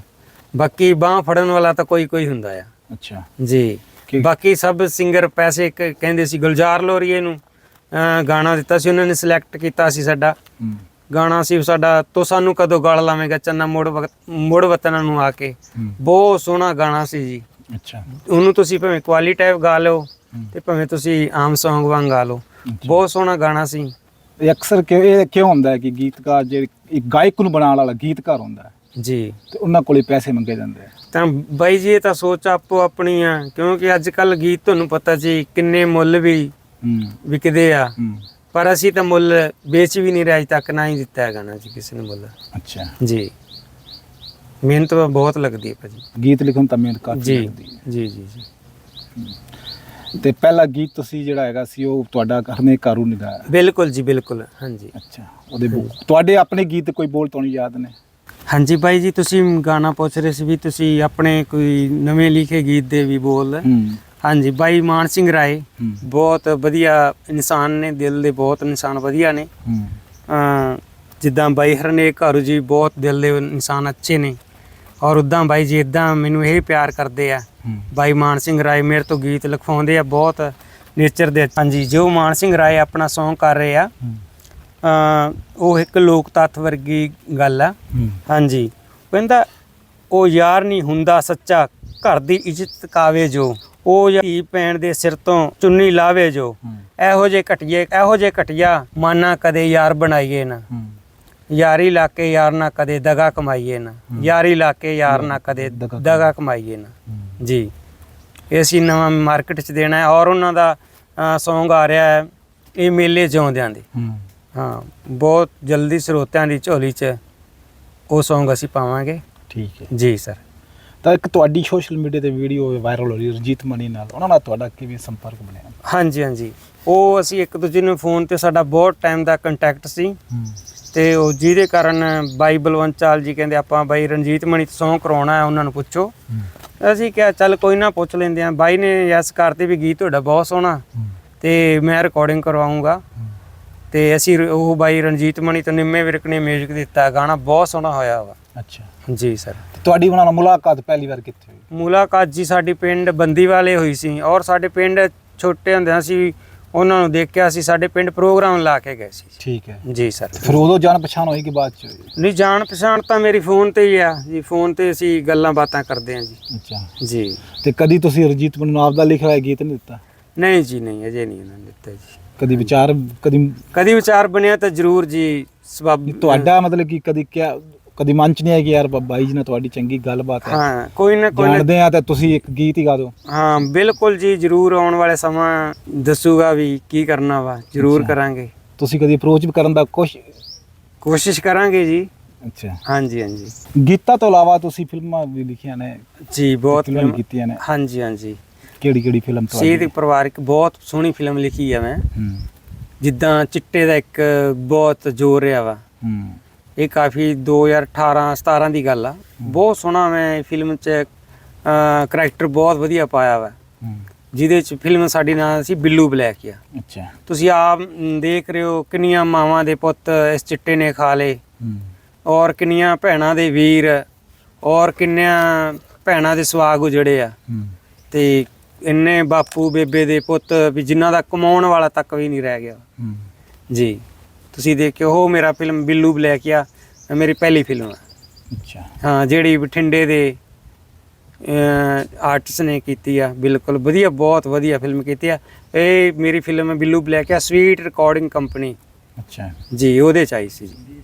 ਬਾਕੀ ਬਾਹ ਫੜਨ ਵਾਲਾ ਤਾਂ ਕੋਈ ਕੋਈ ਹੁੰਦਾ ਆ। ਅੱਛਾ। ਜੀ। ਬਾਕੀ ਸਭ ਸਿੰਗਰ ਪੈਸੇ ਕਹਿੰਦੇ ਸੀ ਗੁਲਜ਼ਾਰ ਲੋਰੀਏ ਨੂੰ ਗਾਣਾ ਦਿੱਤਾ ਸੀ ਉਹਨਾਂ ਨੇ ਸਿਲੈਕਟ ਕੀਤਾ ਸੀ ਸਾਡਾ। ਗਾਣਾ ਸੀ ਸਾਡਾ ਤੋ ਸਾਨੂੰ ਕਦੋਂ ਗਾਲ ਲਾਵੇਂਗਾ ਚੰਨਾ ਮੋੜ ਮੁੜ ਵਤਨਾਂ ਨੂੰ ਆ ਕੇ। ਬਹੁਤ ਸੋਹਣਾ ਗਾਣਾ ਸੀ ਜੀ। ਅੱਛਾ। ਉਹਨੂੰ ਤੁਸੀਂ ਭਾਵੇਂ ਕੁਆਲੀ ਟਾਈਪ ਗਾ ਲਓ। ਤੇ ਭਾਵੇਂ ਤੁਸੀਂ ਆਮ Song ਵਾਂਗ ਗਾ ਲਓ। ਬਹੁਤ ਸੋਹਣਾ ਗਾਣਾ ਸੀ। ਇਹ ਅਕਸਰ ਕਿ ਇਹ ਕਿਉਂ ਹੁੰਦਾ ਹੈ ਕਿ ਗੀਤਕਾਰ ਜਿਹੜੇ ਇੱਕ ਗਾਇਕ ਨੂੰ ਬਣਾਉਣ ਵਾਲਾ ਗੀਤਕਾਰ ਹੁੰਦਾ ਹੈ? ਜੀ। ਤੇ ਉਹਨਾਂ ਕੋਲੇ ਪੈਸੇ ਮੰਗੇ ਜਾਂਦੇ ਆ। ਤਾਂ ਬਾਈ ਜੀ ਇਹ ਤਾਂ ਸੋਚ ਆਪੋ ਆਪਣੀ ਆ ਕਿਉਂਕਿ ਅੱਜ ਕੱਲ ਗੀਤ ਤੁਹਾਨੂੰ ਪਤਾ ਜੀ ਕਿੰਨੇ ਮੁੱਲ ਵੀ ਵਿਕਦੇ ਆ। ਪਰ ਅਸੀਂ ਤਾਂ ਮੁੱਲ ਵੇਚ ਵੀ ਨਹੀਂ ਰਹੇ ਅੱਜ ਤੱਕ ਨਾ ਹੀ ਦਿੱਤਾ ਹੈ ਗਾਣਾ ਜੀ ਕਿਸੇ ਨੂੰ ਮੁੱਲ। ਅੱਛਾ। ਜੀ। ਮਿਹਨਤ ਬਹੁਤ ਲੱਗਦੀ ਹੈ ਭਾਜੀ। ਗੀਤ ਲਿਖਣ ਤਾਂ ਮਿਹਨਤ ਕਾਫੀ ਲੱਗਦੀ ਹੈ। ਜੀ ਜੀ ਜੀ। ਤੇ ਪਹਿਲਾ ਗੀਤ ਤੁਸੀਂ ਜਿਹੜਾ ਹੈਗਾ ਸੀ ਉਹ ਤੁਹਾਡਾ ਹਰਨੇ ਕਾਰੂ ਨੇ ਗਾਇਆ ਬਿਲਕੁਲ ਜੀ ਬਿਲਕੁਲ ਹਾਂਜੀ। ਅੱਛਾ। ਉਹਦੇ ਤੁਹਾਡੇ ਆਪਣੇ ਗੀਤ ਕੋਈ ਬੋਲ ਤੁਹਾਨੂੰ ਯਾਦ ਨੇ? ਹਾਂਜੀ ਬਾਈ ਜੀ ਤੁਸੀਂ ਗਾਣਾ ਪੁੱਛ ਰਹੇ ਸੀ ਵੀ ਤੁਸੀਂ ਆਪਣੇ ਕੋਈ ਨਵੇਂ ਲਿਖੇ ਗੀਤ ਦੇ ਵੀ ਬੋਲ ਹਾਂਜੀ ਬਾਈ ਮਾਨ ਸਿੰਘ ਰਾਏ ਬਹੁਤ ਵਧੀਆ ਇਨਸਾਨ ਨੇ ਦਿਲ ਦੇ ਬਹੁਤ ਇਨਸਾਨ ਵਧੀਆ ਨੇ। ਜਿੱਦਾਂ ਬਾਈ ਹਰਨੇਕ ਘਾਰੂ ਜੀ ਬਹੁਤ ਦਿਲ ਦੇ ਇਨਸਾਨ ਅੱਛੇ ਨੇ। ਔਰ ਉਦਾਂ ਬਾਈ ਜੀ ਇਦਾਂ ਮੈਨੂੰ ਇਹ ਪਿਆਰ ਕਰਦੇ ਆ ਬਾਈ ਮਾਨ ਸਿੰਘ ਰਾਏ ਮੇਰੇ ਤੋਂ ਗੀਤ ਲਿਖਵਾਉਂਦੇ ਆ ਬਹੁਤ ਨੇਚਰ ਦੇ। ਹਾਂਜੀ ਜੋ ਮਾਨ ਸਿੰਘ ਰਾਏ ਆਪਣਾ Song ਕਰ ਰਹੇ ਆ ਉਹ ਇੱਕ ਲੋਕ ਤੱਤ ਵਰਗੀ ਗੱਲ ਆ। ਹਾਂਜੀ। ਕਹਿੰਦਾ ਉਹ ਯਾਰ ਨਹੀਂ ਹੁੰਦਾ ਸੱਚਾ ਘਰ ਦੀ ਇੱਜ਼ਤ ਕਾਵੇ ਜੋ? ਉਹ ਧੀ ਪੈਣ ਦੇ ਸਿਰ ਤੋਂ ਚੁੰਨੀ ਲਾਵੇ ਜੋ? ਇਹੋ ਜੇ ਘਟੀਏ ਇਹੋ ਜੇ ਘਟਿਆ ਮਾਨਾ ਕਦੇ ਯਾਰ ਬਣਾਈਏ ਨਾ। ਯਾਰੀ ਲਾ ਕੇ ਯਾਰ ਨਾ ਕਦੇ ਦਗਾ ਕਮਾਈਏ ਨਾ। ਯਾਰੀ ਲਾ ਕੇ ਯਾਰ ਨਾ ਕਦੇ ਦਗਾ ਕਮਾਈਏ। ਨਾ। ਜੀ। ਇਹ ਅਸੀਂ ਨਵਾਂ ਮਾਰਕੀਟ 'ਚ ਦੇਣਾ ਹੈ ਔਰ ਉਹਨਾਂ ਦਾ Song ਆ ਰਿਹਾ ਹੈ ਇਹ ਮੇਲੇ ਜਿਉਂਦਿਆਂ ਦੇ। ਹੂੰ ਬਹੁਤ ਜਲਦੀ ਸਰੋਤਿਆਂ ਦੀ ਝੋਲੀ 'ਚ ਉਹ Song ਅਸੀਂ ਪਾਵਾਂਗੇ। ਠੀਕ ਹੈ। ਜੀ ਸਰ ਤਾਂ ਇੱਕ ਤੁਹਾਡੀ ਸੋਸ਼ਲ ਮੀਡੀਆ ਤੇ ਵੀਡੀਓ ਵਾਇਰਲ ਹੋ ਰਹੀ ਹੈ ਰਜੀਤ ਮਣੀ ਨਾਲ। ਉਹਨਾਂ ਨਾਲ ਤੁਹਾਡਾ ਕਿਵੇਂ ਸੰਪਰਕ ਬਣਿਆ? ਹਾਂਜੀ ਹਾਂਜੀ। ਉਹ ਅਸੀਂ ਇੱਕ ਦੂਜੇ ਨੂੰ ਫੋਨ ਤੇ ਸਾਡਾ ਬਹੁਤ ਟਾਈਮ ਦਾ ਕੰਟੈਕਟ ਸੀ। ਤੇ ਉਹ ਜਿਹਦੇ ਕਾਰਨ ਬਾਈ ਬਲਵੰਤ ਚਾਲ ਜੀ ਕਹਿੰਦੇ ਆਪਾਂ ਬਾਈ ਰਣਜੀਤ ਮਣੀ ਤੋਂ Song ਕਰਾਉਣਾ ਹੈ ਉਹਨਾਂ ਨੂੰ ਪੁੱਛੋ। ਅਸੀਂ ਕਿਹਾ ਚੱਲ ਕੋਈ ਨਾ ਪੁੱਛ ਲੈਂਦੇ ਆ ਬਾਈ ਨੇ ਯੈਸ ਕਰਤੇ ਵੀ ਗੀਤ ਤੁਹਾਡਾ ਬਹੁਤ ਸੋਹਣਾ। ਤੇ ਮੈਂ ਰਿਕਾਰਡਿੰਗ ਕਰਵਾਉਂਗਾ ਤੇ ਅਸੀਂ ਉਹ ਬਾਈ ਰਣਜੀਤ ਮਣੀ ਤੋਂ ਨਿੰਮੇ ਵਿਰਕ ਨੇ 뮤직 ਦਿੱਤਾ ਗਾਣਾ ਬਹੁਤ ਸੋਹਣਾ ਹੋਇਆ ਵਾ। ਅੱਛਾ। ਜੀ ਸਰ ਤੁਹਾਡੀ ਉਹਨਾਂ ਨਾਲ ਮੁਲਾਕਾਤ ਪਹਿਲੀ ਵਾਰ ਕਿੱਥੇ ਹੋਈ? ਮੁਲਾਕਾਤ ਜੀ ਸਾਡੀ ਪਿੰਡ ਬੰਦੀ ਵਾਲੇ ਹੋਈ ਸੀ ਔਰ ਸਾਡੇ ਪਿੰਡ ਛੋਟੇ ਹੁੰਦਿਆਂ ਸੀ ਉਹਨਾਂ ਨੂੰ ਦੇਖਿਆ ਸੀ ਸਾਡੇ ਪਿੰਡ ਪ੍ਰੋਗਰਾਮ ਲਾ ਕੇ ਗਏ ਸੀ। ਠੀਕ ਹੈ। ਜੀ ਸਰ ਫਿਰ ਉਦੋਂ ਜਾਣ ਪਛਾਣ ਹੋਈ ਕਿ ਬਾਅਦ ਚ ਹੋਈ? ਨਹੀਂ ਜਾਣ ਪਛਾਣ ਤਾਂ ਮੇਰੀ ਫੋਨ ਤੇ ਹੀ ਆ ਜੀ ਫੋਨ ਤੇ ਅਸੀਂ ਗੱਲਾਂ ਬਾਤਾਂ ਕਰਦੇ ਹਾਂ ਜੀ। ਅੱਛਾ। ਜੀ। ਤੇ ਕਦੀ ਤੁਸੀਂ ਰਜੀਤ ਨੂੰ ਆਪਦਾ ਲਿਖਿਆ ਹੋਇਆ ਗੀਤ ਨਹੀਂ ਦਿੱਤਾ? ਨਹੀਂ ਜੀ ਨਹੀਂ ਅਜੇ ਨਹੀਂ ਉਹਨਾਂ ਨੇ ਦਿੱਤਾ ਜੀ। ਕਦੀ ਵਿਚਾਰ ਕਦੀ ਕਦੀ ਵਿਚਾਰ ਬਣਿਆ ਤਾਂ ਜ਼ਰੂਰ ਜੀ ਸਬਬ ਤੁਹਾਡਾ ਮਤਲਬ ਕਿ ਕਦੀ ਕਿਆ ਕਦੀ ਮਨ ਚ ਨਹੀਂ ਆਇਆ ਕਿ ਯਾਰ ਬਾਈ ਜੀ ਨਾਲ ਤੁਹਾਡੀ ਚੰਗੀ ਗੱਲਬਾਤ ਹੈ। ਹਾਂ ਕੋਈ ਨਾ ਕੋਈ ਨਾ ਜਾਣਦੇ ਆ ਤਾਂ ਤੁਸੀਂ ਇੱਕ ਗੀਤ ਹੀ ਗਾ ਦਿਓ। ਹਾਂ ਬਿਲਕੁਲ ਜੀ ਜਰੂਰ ਆਉਣ ਵਾਲੇ ਸਮਾਂ ਦੱਸੂਗਾ ਵੀ ਕੀ ਕਰਨਾ ਵਾ ਜਰੂਰ ਅੱਛਾ। ਕਰਾਂਗੇ। ਤੁਸੀਂ ਕਦੀ ਅਪਰੋਚ ਵੀ ਕਰਨ ਦਾ ਕੁਛ ਕੋਸ਼ਿਸ਼ ਕਰਾਂਗੇ ਜੀ। ਅੱਛਾ। ਹਾਂਜੀ ਹਾਂਜੀ। ਗੀਤਾਂ ਤੋਂ ਇਲਾਵਾ ਤੁਸੀਂ ਫਿਲਮਾਂ ਵੀ ਲਿਖੀਆਂ ਨੇ। ਜੀ ਬਹੁਤ ਫਿਲਮਾਂ ਵੀ ਫਿਲਮ ਕੀਤੀਆਂ ਨੇ। ਹਾਂਜੀ ਹਾਂਜੀ। ਕਿਹੜੀ ਕਿਹੜੀ ਫਿਲਮ ਸ਼ਹੀਦ ਪਰਿਵਾਰਿਕ ਬਹੁਤ ਸੋਹਣੀ ਫਿਲਮ ਲਿਖੀ ਆ ਮੈਂ। ਹੂੰ। ਜਿੱਦਾਂ ਚਿੱਟੇ ਦਾ ਇੱਕ ਬਹੁਤ ਜ਼ੋਰ ਰਿਹਾ ਵਾ। ਹੂੰ। ਇਹ ਕਾਫੀ 2018 17 ਦੀ ਗੱਲ ਆ। ਬਹੁਤ ਸੋਹਣਾ ਮੈਂ ਫਿਲਮ 'ਚ ਕਰੈਕਟਰ ਬਹੁਤ ਵਧੀਆ ਪਾਇਆ ਵਾ। ਜਿਹਦੇ 'ਚ ਫਿਲਮ ਸਾਡੀ ਨਾਂ ਸੀ ਬਿੱਲੂ ਬਲੈਕ ਆ। ਅੱਛਾ। ਤੁਸੀਂ ਆਪ ਦੇਖ ਰਹੇ ਹੋ ਕਿੰਨੀਆਂ ਮਾਵਾਂ ਦੇ ਪੁੱਤ ਇਸ ਚਿੱਟੇ ਨੇ ਖਾ ਹੂੰ। ਔਰ ਕਿੰਨੀਆਂ ਭੈਣਾਂ ਦੇ ਵੀਰ। ਔਰ ਕਿੰਨੀਆਂ ਭੈਣਾਂ ਦੇ ਸਵਾਗ ਉਜੜੇ ਆ। ਤੇ ਇੰਨੇ ਬਾਪੂ ਬੇਬੇ ਦੇ ਪੁੱਤ ਵੀ ਜਿਨ੍ਹਾਂ ਦਾ ਕਮਾਉਣ ਵਾਲਾ ਤੱਕ ਵੀ ਨਹੀਂ ਰਹਿ ਗਿਆ। ਹੂੰ। ਜੀ। ਤੁਸੀਂ ਦੇਖਿਓ ਉਹ ਮੇਰਾ ਫਿਲਮ ਬਿੱਲੂ ਬਲੈਕ ਆ ਮੇਰੀ ਪਹਿਲੀ ਫਿਲਮ ਆ। ਅੱਛਾ। ਹਾਂ ਜਿਹੜੀ ਬਠਿੰਡੇ ਦੇ ਆਰਟਿਸਟ ਨੇ ਕੀਤੀ ਆ ਬਿਲਕੁਲ ਵਧੀਆ ਬਹੁਤ ਵਧੀਆ ਫਿਲਮ ਕੀਤੀ ਆ। ਇਹ ਮੇਰੀ ਫਿਲਮ ਹੈ ਬਿੱਲੂ ਬਲੈਕ ਆ ਸਵੀਟ ਰਿਕਾਰਡਿੰਗ ਕੰਪਨੀ ਅੱਛਾ। ਜੀ ਉਹਦੇ ਚ ਆਈ ਸੀ ਜੀ।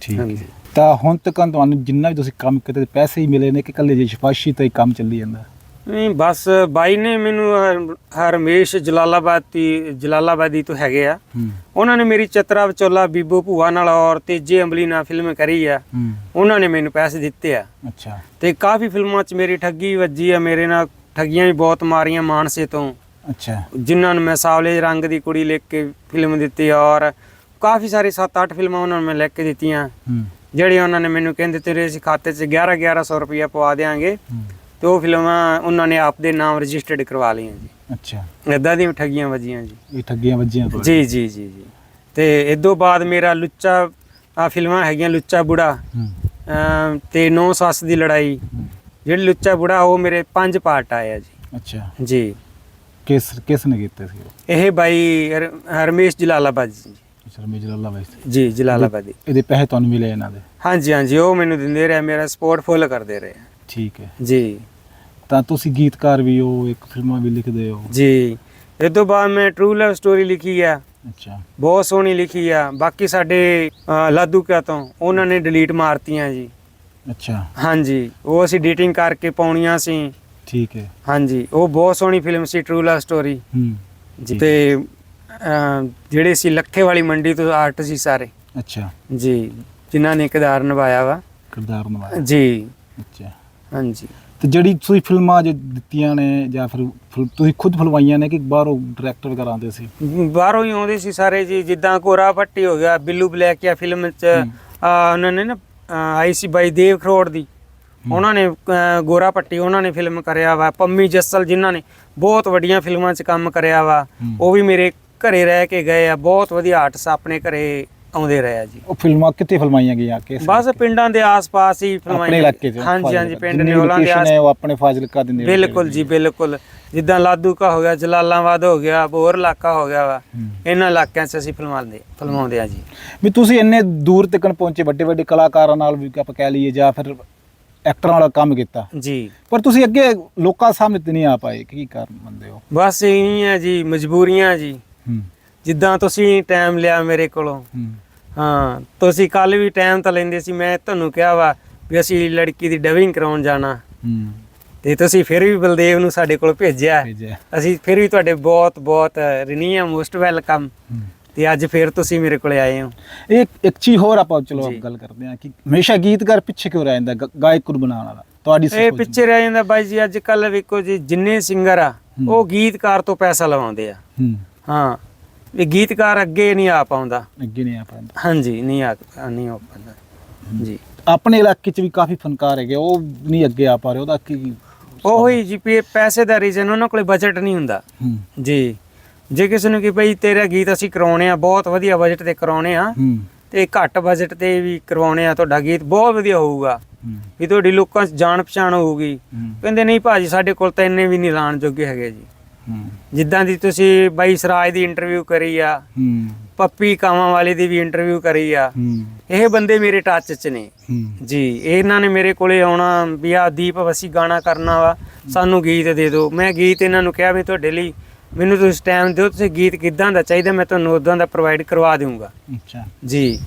ਠੀਕ। ਹੈ। ਤਾਂ ਹੁਣ ਤੱਕ ਤੁਹਾਨੂੰ ਜਿੰਨਾ ਵੀ ਤੁਸੀਂ ਕੰਮ ਕੀਤੇ ਪੈਸੇ ਹੀ ਮਿਲੇ ਨੇ ਕਿ ਕੱਲੇ ਜੇ ਸਿਫਾਰਸ਼ੀ ਤੇ ਹੀ ਕੰਮ ਚੱਲੀ ਜਾਂਦਾ। ਨਹੀਂ ਬਸ ਬਾਈ ਨੇ ਮੈਨੂੰ ਹਰ- ਹਰਮੇਸ਼ ਜਲਾਲਾਬਾਦੀ ਜਲਾਲਾਬਾਦੀ ਤੋਂ ਹੈਗੇ ਆ। ਹੂੰ। ਉਹਨਾਂ ਨੇ ਮੇਰੀ ਚਤਰਾ ਵਿਚੋਲਾ ਬੀਬੋ ਭੂਆ ਨਾਲ ਔਰ ਤੇਜੇ ਅੰਬਲੀ ਨਾਲ ਫਿਲਮ ਕਰੀ ਆ। ਹੂੰ। ਉਹਨਾਂ ਨੇ ਮੈਨੂੰ ਪੈਸੇ ਦਿੱਤੇ ਆ। ਅੱਛਾ। ਤੇ ਕਾਫੀ ਫਿਲਮਾਂ 'ਚ ਮੇਰੀ ਠੱਗੀ ਵੱਜੀ ਆ ਮੇਰੇ ਨਾਲ ਠੱਗੀਆਂ ਵੀ ਬਹੁਤ ਮਾਰੀਆਂ ਮਾਨਸੇ ਤੋਂ। ਅੱਛਾ। ਜਿਨ੍ਹਾਂ ਨੂੰ ਮੈਂ ਸਾਵਲੇ ਰੰਗ ਦੀ ਕੁੜੀ ਲਿਖ ਕੇ ਫਿਲਮ ਦਿੱਤੀ ਔਰ ਕਾਫੀ ਸਾਰੇ 7-8 ਫਿਲਮਾਂ ਉਹਨਾਂ ਨੂੰ ਮੈਂ ਲਿਖ ਕੇ ਦਿੱਤੀਆਂ। ਹੂੰ। ਜਿਹੜੀਆਂ ਉਹਨਾਂ ਨੇ ਮੈਨੂੰ ਕਹਿੰਦੇ ਤੇਰੇ ਅਸੀਂ ਖਾਤੇ 'ਚ 11-1100 ਰੁਪਇਆ ਪਵਾ ਦੇਾਂਗੇ ਹੂੰ। ਤੇ ਉਹ ਫਿਲਮਾਂ ਉਹਨਾਂ ਨੇ ਆਪ ਦੇ ਨਾਮ ਰਜਿਸਟਰਡ ਕਰਵਾ ਲਈਆਂ ਜੀ। ਅੱਛਾ। ਇਦਾਂ ਦੀਆਂ ਠੱਗੀਆਂ ਵੱਜੀਆਂ ਜੀ। ਇਹ ਠੱਗੀਆਂ ਵੱਜੀਆਂ। ਜੀ ਜੀ ਜੀ ਜੀ। ਤੇ ਇਦੋਂ ਬਾਅਦ ਮੇਰਾ ਲੁੱਚਾ ਆ ਫਿਲਮਾਂ ਹੈਗੀਆਂ ਲੁੱਚਾ ਬੁੜਾ। ਤੇ ਨੌ ਸੱਸ ਦੀ ਲੜਾਈ। ਜਿਹੜੀ ਲੁੱਚਾ ਬੁੜਾ ਉਹ ਮੇਰੇ ਪੰਜ ਪਾਰਟ ਆਏ ਆ ਜੀ। ਅੱਛਾ। ਜੀ। ਕਿਸ ਕਿਸ ਨੇ ਕੀਤੇ ਸੀ? ਇਹ ਬਾਈ ਹਰ- ਹਰਮੇਸ਼ ਜਲਾਲਾਬਾਦੀ ਜੀ। ਅੱਲਾ ਬਾਈ ਜੀ ਜਲਾਲਾਬਾਦੀ ਇਹਦੇ ਪੈਸੇ ਤੁਹਾਨੂੰ ਮਿਲੇ ਇਹਨਾਂ ਦੇ? ਹਾਂਜੀ ਹਾਂਜੀ ਉਹ ਮੈਨੂੰ ਦਿੰਦੇ ਰਹੇ ਮੇਰਾ ਸਪੋਰਟ ਫੁੱਲ ਕਰਦੇ ਰਹੇ। ਠੀਕ ਹੈ। ਜੀ। ਤਾਂ ਤੁਸੀਂ ਗੀਤਕਾਰ ਵੀ ਹੋ ਇੱਕ ਫਿਲਮਾਂ ਵੀ ਲਿਖਦੇ ਹੋ। ਜੀ। ਇਹ ਤੋਂ ਬਾਅਦ ਮੈਂ ਟਰੂ ਲਵ ਸਟੋਰੀ ਲਿਖੀ ਆ। ਅੱਛਾ। ਬਹੁਤ ਸੋਹਣੀ ਲਿਖੀ ਆ। ਬਾਕੀ ਸਾਡੇ ਲਾਧੂ ਕਿਆ ਤੋਂ ਉਹਨਾਂ ਨੇ ਡਿਲੀਟ ਮਾਰਤੀਆਂ ਜੀ। ਅੱਛਾ। ਹਾਂਜੀ। ਉਹ ਅਸੀਂ ਐਡੀਟਿੰਗ ਕਰਕੇ ਪਾਉਣੀਆਂ ਸੀ। ਠੀਕ ਹੈ। ਹਾਂਜੀ। ਉਹ ਬਹੁਤ ਸੋਹਣੀ ਫਿਲਮ ਸੀ ਟਰੂ ਲਵ ਸਟੋਰੀ ਹੂੰ। ਜੀ ਤੇ ਜਿਹੜੇ ਸੀ ਲੱਖੇ ਵਾਲੀ ਮੰਡੀ ਤੋਂ ਆਰਟ ਸੀ ਸਾਰੇ। ਅੱਛਾ। ਜੀ। ਜਿਨ੍ਹਾਂ ਨੇ ਕਿਰਦਾਰ ਨਿਭਾਇਆ ਵਾ। ਕਿਰਦਾਰ ਨਿਭਾਇਆ। ਜੀ। ਅੱਛਾ। ਹਾਂਜੀ। ਤੇ ਜਿਹੜੀ ਤੁਸੀਂ ਫਿਲਮਾਂ ਜੇ ਦਿੱਤੀਆਂ ਨੇ ਜਾਂ ਫਿਰ ਫਿਲ- ਤੁਸੀਂ ਖੁਦ ਫਿਲਵਾਈਆਂ ਨੇ ਕਿ ਬਾਹਰੋਂ ਡਾਇਰੈਕਟਰ ਵਗੈਰਾ ਆਉਂਦੇ ਸੀ? ਬਾਹਰੋਂ ਹੀ ਆਉਂਦੇ ਸੀ ਸਾਰੇ ਜੀ ਜਿੱਦਾਂ ਕੋਰਾ ਪੱਟੀ ਹੋ ਗਿਆ ਬਿੱਲੂ ਬਲੈਕ ਆ ਫਿਲਮ ਚ। ਆ, ਉਹਨਾਂ ਨੇ ਨਾ ਆਈ ਸੀ ਬਾਈ ਦੇਵ ਖਰੋੜ ਦੀ। ਉਹਨਾਂ ਨੇ ਅ, ਗੋਰਾ ਪੱਟੀ ਉਹਨਾਂ ਨੇ ਫਿਲਮ ਕਰਿਆ ਵਾ ਪੰਮੀ ਜੱਸਲ ਜਿਨ੍ਹਾਂ ਨੇ ਬਹੁਤ ਵੱਡੀਆਂ ਫਿਲਮਾਂ 'ਚ ਕੰਮ ਕਰਿਆ ਵਾ। ਉਹ ਵੀ ਮੇਰੇ ਘਰੇ ਰਹਿ ਕੇ ਗਏ ਆ ਬਹੁਤ ਵਧੀਆ ਆਰਟਿਸਟ ਆਪਣੇ ਘਰੇ। ਆਉਂਦੇ ਰਹੇ ਆ ਜੀ। ਉਹ ਫਿਲਮਾਂ ਕਿੱਥੇ ਫਿਲਮਾਈਆਂ ਗਈਆਂ ਕਿਸ ਬਸ ਪਿੰਡਾਂ ਦੇ ਆਸ-ਪਾਸ ਹੀ ਫਿਲਮਾਂ ਆਪਣੇ ਇਲਾਕੇ 'ਚ ਹਾਂਜੀ ਹਾਂਜੀ ਪਿੰਡ ਨਿਓਲਾਂ ਦੇ ਆਸ ਉਹ ਆਪਣੇ ਫਾਜ਼ਿਲਕਾ ਦੇ ਨੇੜੇ ਬਿਲਕੁਲ ਜੀ ਬਿਲਕੁਲ। ਜਿੱਦਾਂ ਲਾਦੂਕਾ ਹੋ ਗਿਆ ਜਲਾਲਾਬਾਦ ਹੋ ਗਿਆ ਬੋਰ ਇਲਾਕਾ ਹੋ ਗਿਆ ਵਾ ਹੂੰ। ਇਹਨਾਂ ਇਲਾਕਿਆਂ 'ਚ ਅਸੀਂ ਫਿਲਮਾਉਂਦੇ ਫਿਲਮਾਉਂਦੇ ਆ ਜੀ। ਵੀ ਤੁਸੀਂ ਇੰਨੇ ਦੂਰ ਤੱਕ ਪਹੁੰਚੇ ਵੱਡੇ ਵੱਡੇ ਕਲਾਕਾਰਾਂ ਨਾਲ ਵੀ ਆਪਾਂ ਕਹਿ ਲਈਏ ਜਾਂ ਫਿਰ ਐਕਟਰਾਂ ਵਾਲਾ ਕੰਮ ਕੀਤਾ। ਜੀ। ਪਰ ਤੁਸੀਂ ਅੱਗੇ ਲੋਕਾਂ ਸਾਹਮਣੇ ਤੇ ਨਹੀਂ ਆ ਪਾਏ ਕੀ ਕਾਰਨ ਮੰਨਦੇ ਹੋ? ਬਸ ਇਹੀ ਹੈ ਜੀ ਮਜਬੂਰੀਆਂ ਜੀ। ਜਿੱਦਾਂ ਤੁਸੀਂ ਟਾਈਮ ਲਿਆ ਮੇਰੇ ਕੋਲੋਂ ਹੂੰ ਤੁਸੀਂ ਕੱਲ ਵੀ ਟਾਈਮ ਤਾਂ ਲੈਂਦੇ ਸੀ ਮੈਂ ਤੁਹਾਨੂੰ ਕਿਹਾ ਵਾ ਵੀ ਅਸੀਂ ਲੜਕੀ ਦੀ ਡਬਿੰਗ ਕਰਾਉਣ ਜਾਣਾ। ਹੂੰ। ਤੇ ਤੁਸੀਂ ਫਿਰ ਵੀ ਬਲਦੇਵ ਨੂੰ ਸਾਡੇ ਕੋਲ ਭੇਜਿਆ। ਭੇਜਿਆ। ਅਸੀਂ ਫਿਰ ਵੀ ਤੁਹਾਡੇ ਬਹੁਤ ਬਹੁਤ ਰਿਨੀ ਆ ਮੋਸਟ ਵੈਲਕਮ। ਤੇ ਅੱਜ ਫਿਰ ਤੁਸੀਂ ਮੇਰੇ ਕੋਲੇ ਆਏ ਹੋ। ਇੱਕ ਇੱਕ ਚੀਜ਼ ਹੋਰ ਆਪਾਂ ਚਲੋ ਜੀ। ਗੱਲ ਕਰਦੇ ਹਾਂ ਕਿ ਹਮੇਸ਼ਾ ਗੀਤਕਾਰ ਪਿੱਛੇ ਕਿਉਂ ਰਹਿ ਜਾਂਦਾ ਗ- ਗਾਇਕ ਨੂੰ ਬਣਾਉਣ ਵਾਲਾ? ਤੁਹਾਡੀ ਇਹ ਸੋਚ ਪਿੱਛੇ ਰਹਿ ਜਾਂਦਾ ਬਾਈ ਜੀ ਅੱਜ ਕੱਲ ਵੇਖੋ ਜੀ ਜਿੰਨੇ ਸਿੰਗਰ ਆ। ਉਹ ਗੀਤਕਾਰ ਤੋਂ ਪੈਸਾ ਲਵਾਉਂਦੇ ਆ। ਹੂੰ। ਹਾਂ। ਵੀ ਗੀਤਕਾਰ ਅੱਗੇ ਨਹੀਂ ਆ ਪਾਉਂਦਾ। ਅੱਗੇ ਨਹੀਂ ਆ ਪਾਉਂਦਾ। ਹਾਂਜੀ ਨਹੀਂ ਆ ਨਹੀਂ ਆ ਪਾਉਂਦਾ। ਜੀ। ਆਪਣੇ ਇਲਾਕੇ 'ਚ ਵੀ ਕਾਫੀ ਫਨਕਾਰ ਹੈਗੇ ਉਹ ਨਹੀਂ ਅੱਗੇ ਆ ਪਾ ਰਹੇ ਉਹਦਾ ਕੀ ਉਹ ਹੀ ਜੀ ਪੈਸੇ ਦਾ ਰੀਜ਼ਨ ਉਹਨਾਂ ਕੋਲੇ ਬਜਟ ਨਹੀਂ ਹੁੰਦਾ। ਹੂੰ। ਜੀ। ਜੇ ਕਿਸੇ ਨੂੰ ਕਿ ਭਈ ਤੇਰਾ ਗੀਤ ਅਸੀਂ ਕਰਾਉਣੇ ਆ ਬਹੁਤ ਵਧੀਆ ਬਜਟ ਤੇ ਕਰਾਉਣੇ ਆ ਹੂੰ। ਤੇ ਘੱਟ ਬਜਟ ਤੇ ਵੀ ਕਰਵਾਉਣੇ ਆ ਤੁਹਾਡਾ ਗੀਤ ਬਹੁਤ ਵਧੀਆ ਹੋਊਗਾ। ਹੂੰ। ਵੀ ਤੁਹਾਡੀ ਲੋਕਾਂ 'ਚ ਜਾਣ ਪਛਾਣ ਹੋਊਗੀ। ਹੂੰ। ਕਹਿੰਦੇ ਨਹੀਂ ਭਾਜੀ ਸਾਡੇ ਕੋਲ ਤਾਂ ਇੰਨੇ ਵੀ ਨਹੀਂ ਲਾਣ ਜੋਗੇ ਹੈਗੇ ਜੀ। ਹੂੰ ਜਿੱਦਾਂ ਦੀ ਤੁਸੀਂ ਬਾਈ ਸਰਾਜ ਦੀ ਇੰਟਰਵਿਊ ਕਰੀ ਆ ਪੱਪੀ ਕਾਵਾਂ ਵਾਲੇ ਦੀ ਵੀ ਇੰਟਰਵਿਊ ਕਰੀ ਆ। ਇਹ ਬੰਦੇ ਮੇਰੇ ਟੱਚ 'ਚ ਨੇ। ਜੀ ਇਹਨਾਂ ਨੇ ਮੇਰੇ ਕੋਲੇ ਆਉਣਾ ਵੀ ਆ ਦੀਪ ਅਸੀਂ ਗਾਣਾ ਕਰਨਾ ਵਾ ਸਾਨੂੰ ਗੀਤ ਦੇ ਦਿਓ। ਮੈਂ ਗੀਤ ਇਹਨਾਂ ਨੂੰ ਕਿਹਾ ਵੀ ਤੁਹਾਡੇ ਲਈ ਮੈਨੂੰ ਤੁਸੀਂ ਟਾਈਮ ਦਿਓ ਤੁਸੀਂ ਗੀਤ ਕਿਦਾਂ ਦਾ ਚਾਹੀਦਾ ਮੈਂ ਤੁਹਾਨੂੰ ਉਦਾਂ ਦਾ ਪ੍ਰੋਵਾਈਡ ਕਰਵਾ ਦੇਵਾਂਗਾ ਅੱਛਾ। ਜੀ।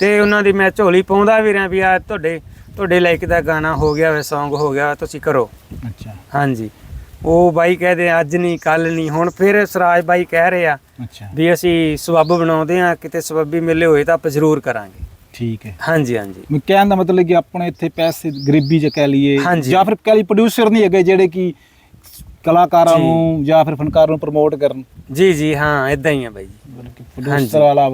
ਤੇ ਉਹਨਾਂ ਦੀ ਮੈਂ ਝੋਲੀ ਪਾਉਂਦਾ ਵੀ ਰਿਹਾ ਵੀ ਆ ਤੁਹਾਡੇ ਤੁਹਾਡੇ ਲਾਇਕ ਦਾ ਗਾਣਾ ਹੋ ਗਿਆ ਵੇ Song ਹੋ ਗਿਆ ਤੁਸੀਂ ਕਰੋ। ਅੱਛਾ। ਹਾਂਜੀ। ਉਹ ਬਾਈ ਕਹਦੇ ਅੱਜ ਨਹੀਂ ਕੱਲ ਨਹੀਂ ਹੁਣ ਫਿਰ ਸਰਾਜ ਬਾਈ ਕਹਿ ਰਹੇ ਆ ਅੱਛਾ। ਵੀ ਅਸੀਂ ਸਬੱਬ ਬਣਾਉਂਦੇ ਆ ਕਿਤੇ ਸਬੱਬੀ ਮਿਲੇ ਹੋਏ ਤਾਂ ਆਪਾਂ ਜ਼ਰੂਰ ਕਰਾਂਗੇ। ਠੀਕ ਹੈ। ਹਾਂਜੀ ਹਾਂਜੀ। ਮੈਂ ਕਹਿਣ ਦਾ ਮਤਲਬ ਕਿ ਆਪਣੇ ਇੱਥੇ ਪੈਸੇ ਗਰੀਬੀ ਚ ਕਹਿ ਲਈਏ। ਜਾਂ ਫਿਰ ਕਹਿ ਲਈ ਪ੍ਰੋਡਿਊਸਰ ਨਹੀਂ ਹੈਗੇ ਜਿਹੜੇ ਕਿ ਕਲਾਕਾਰਾਂ। ਨੂੰ ਜਾਂ ਫਿਰ ਫਨਕਾਰਾਂ ਨੂੰ ਪ੍ਰਮੋਟ ਕਰਨ। ਜੀ ਜੀ ਹਾਂ ਇਦਾਂ ਹੀ ਆ ਬਾਈ ਜੀ। ਪ੍ਰੋਡਿਊਸਰ ਵਾਲਾ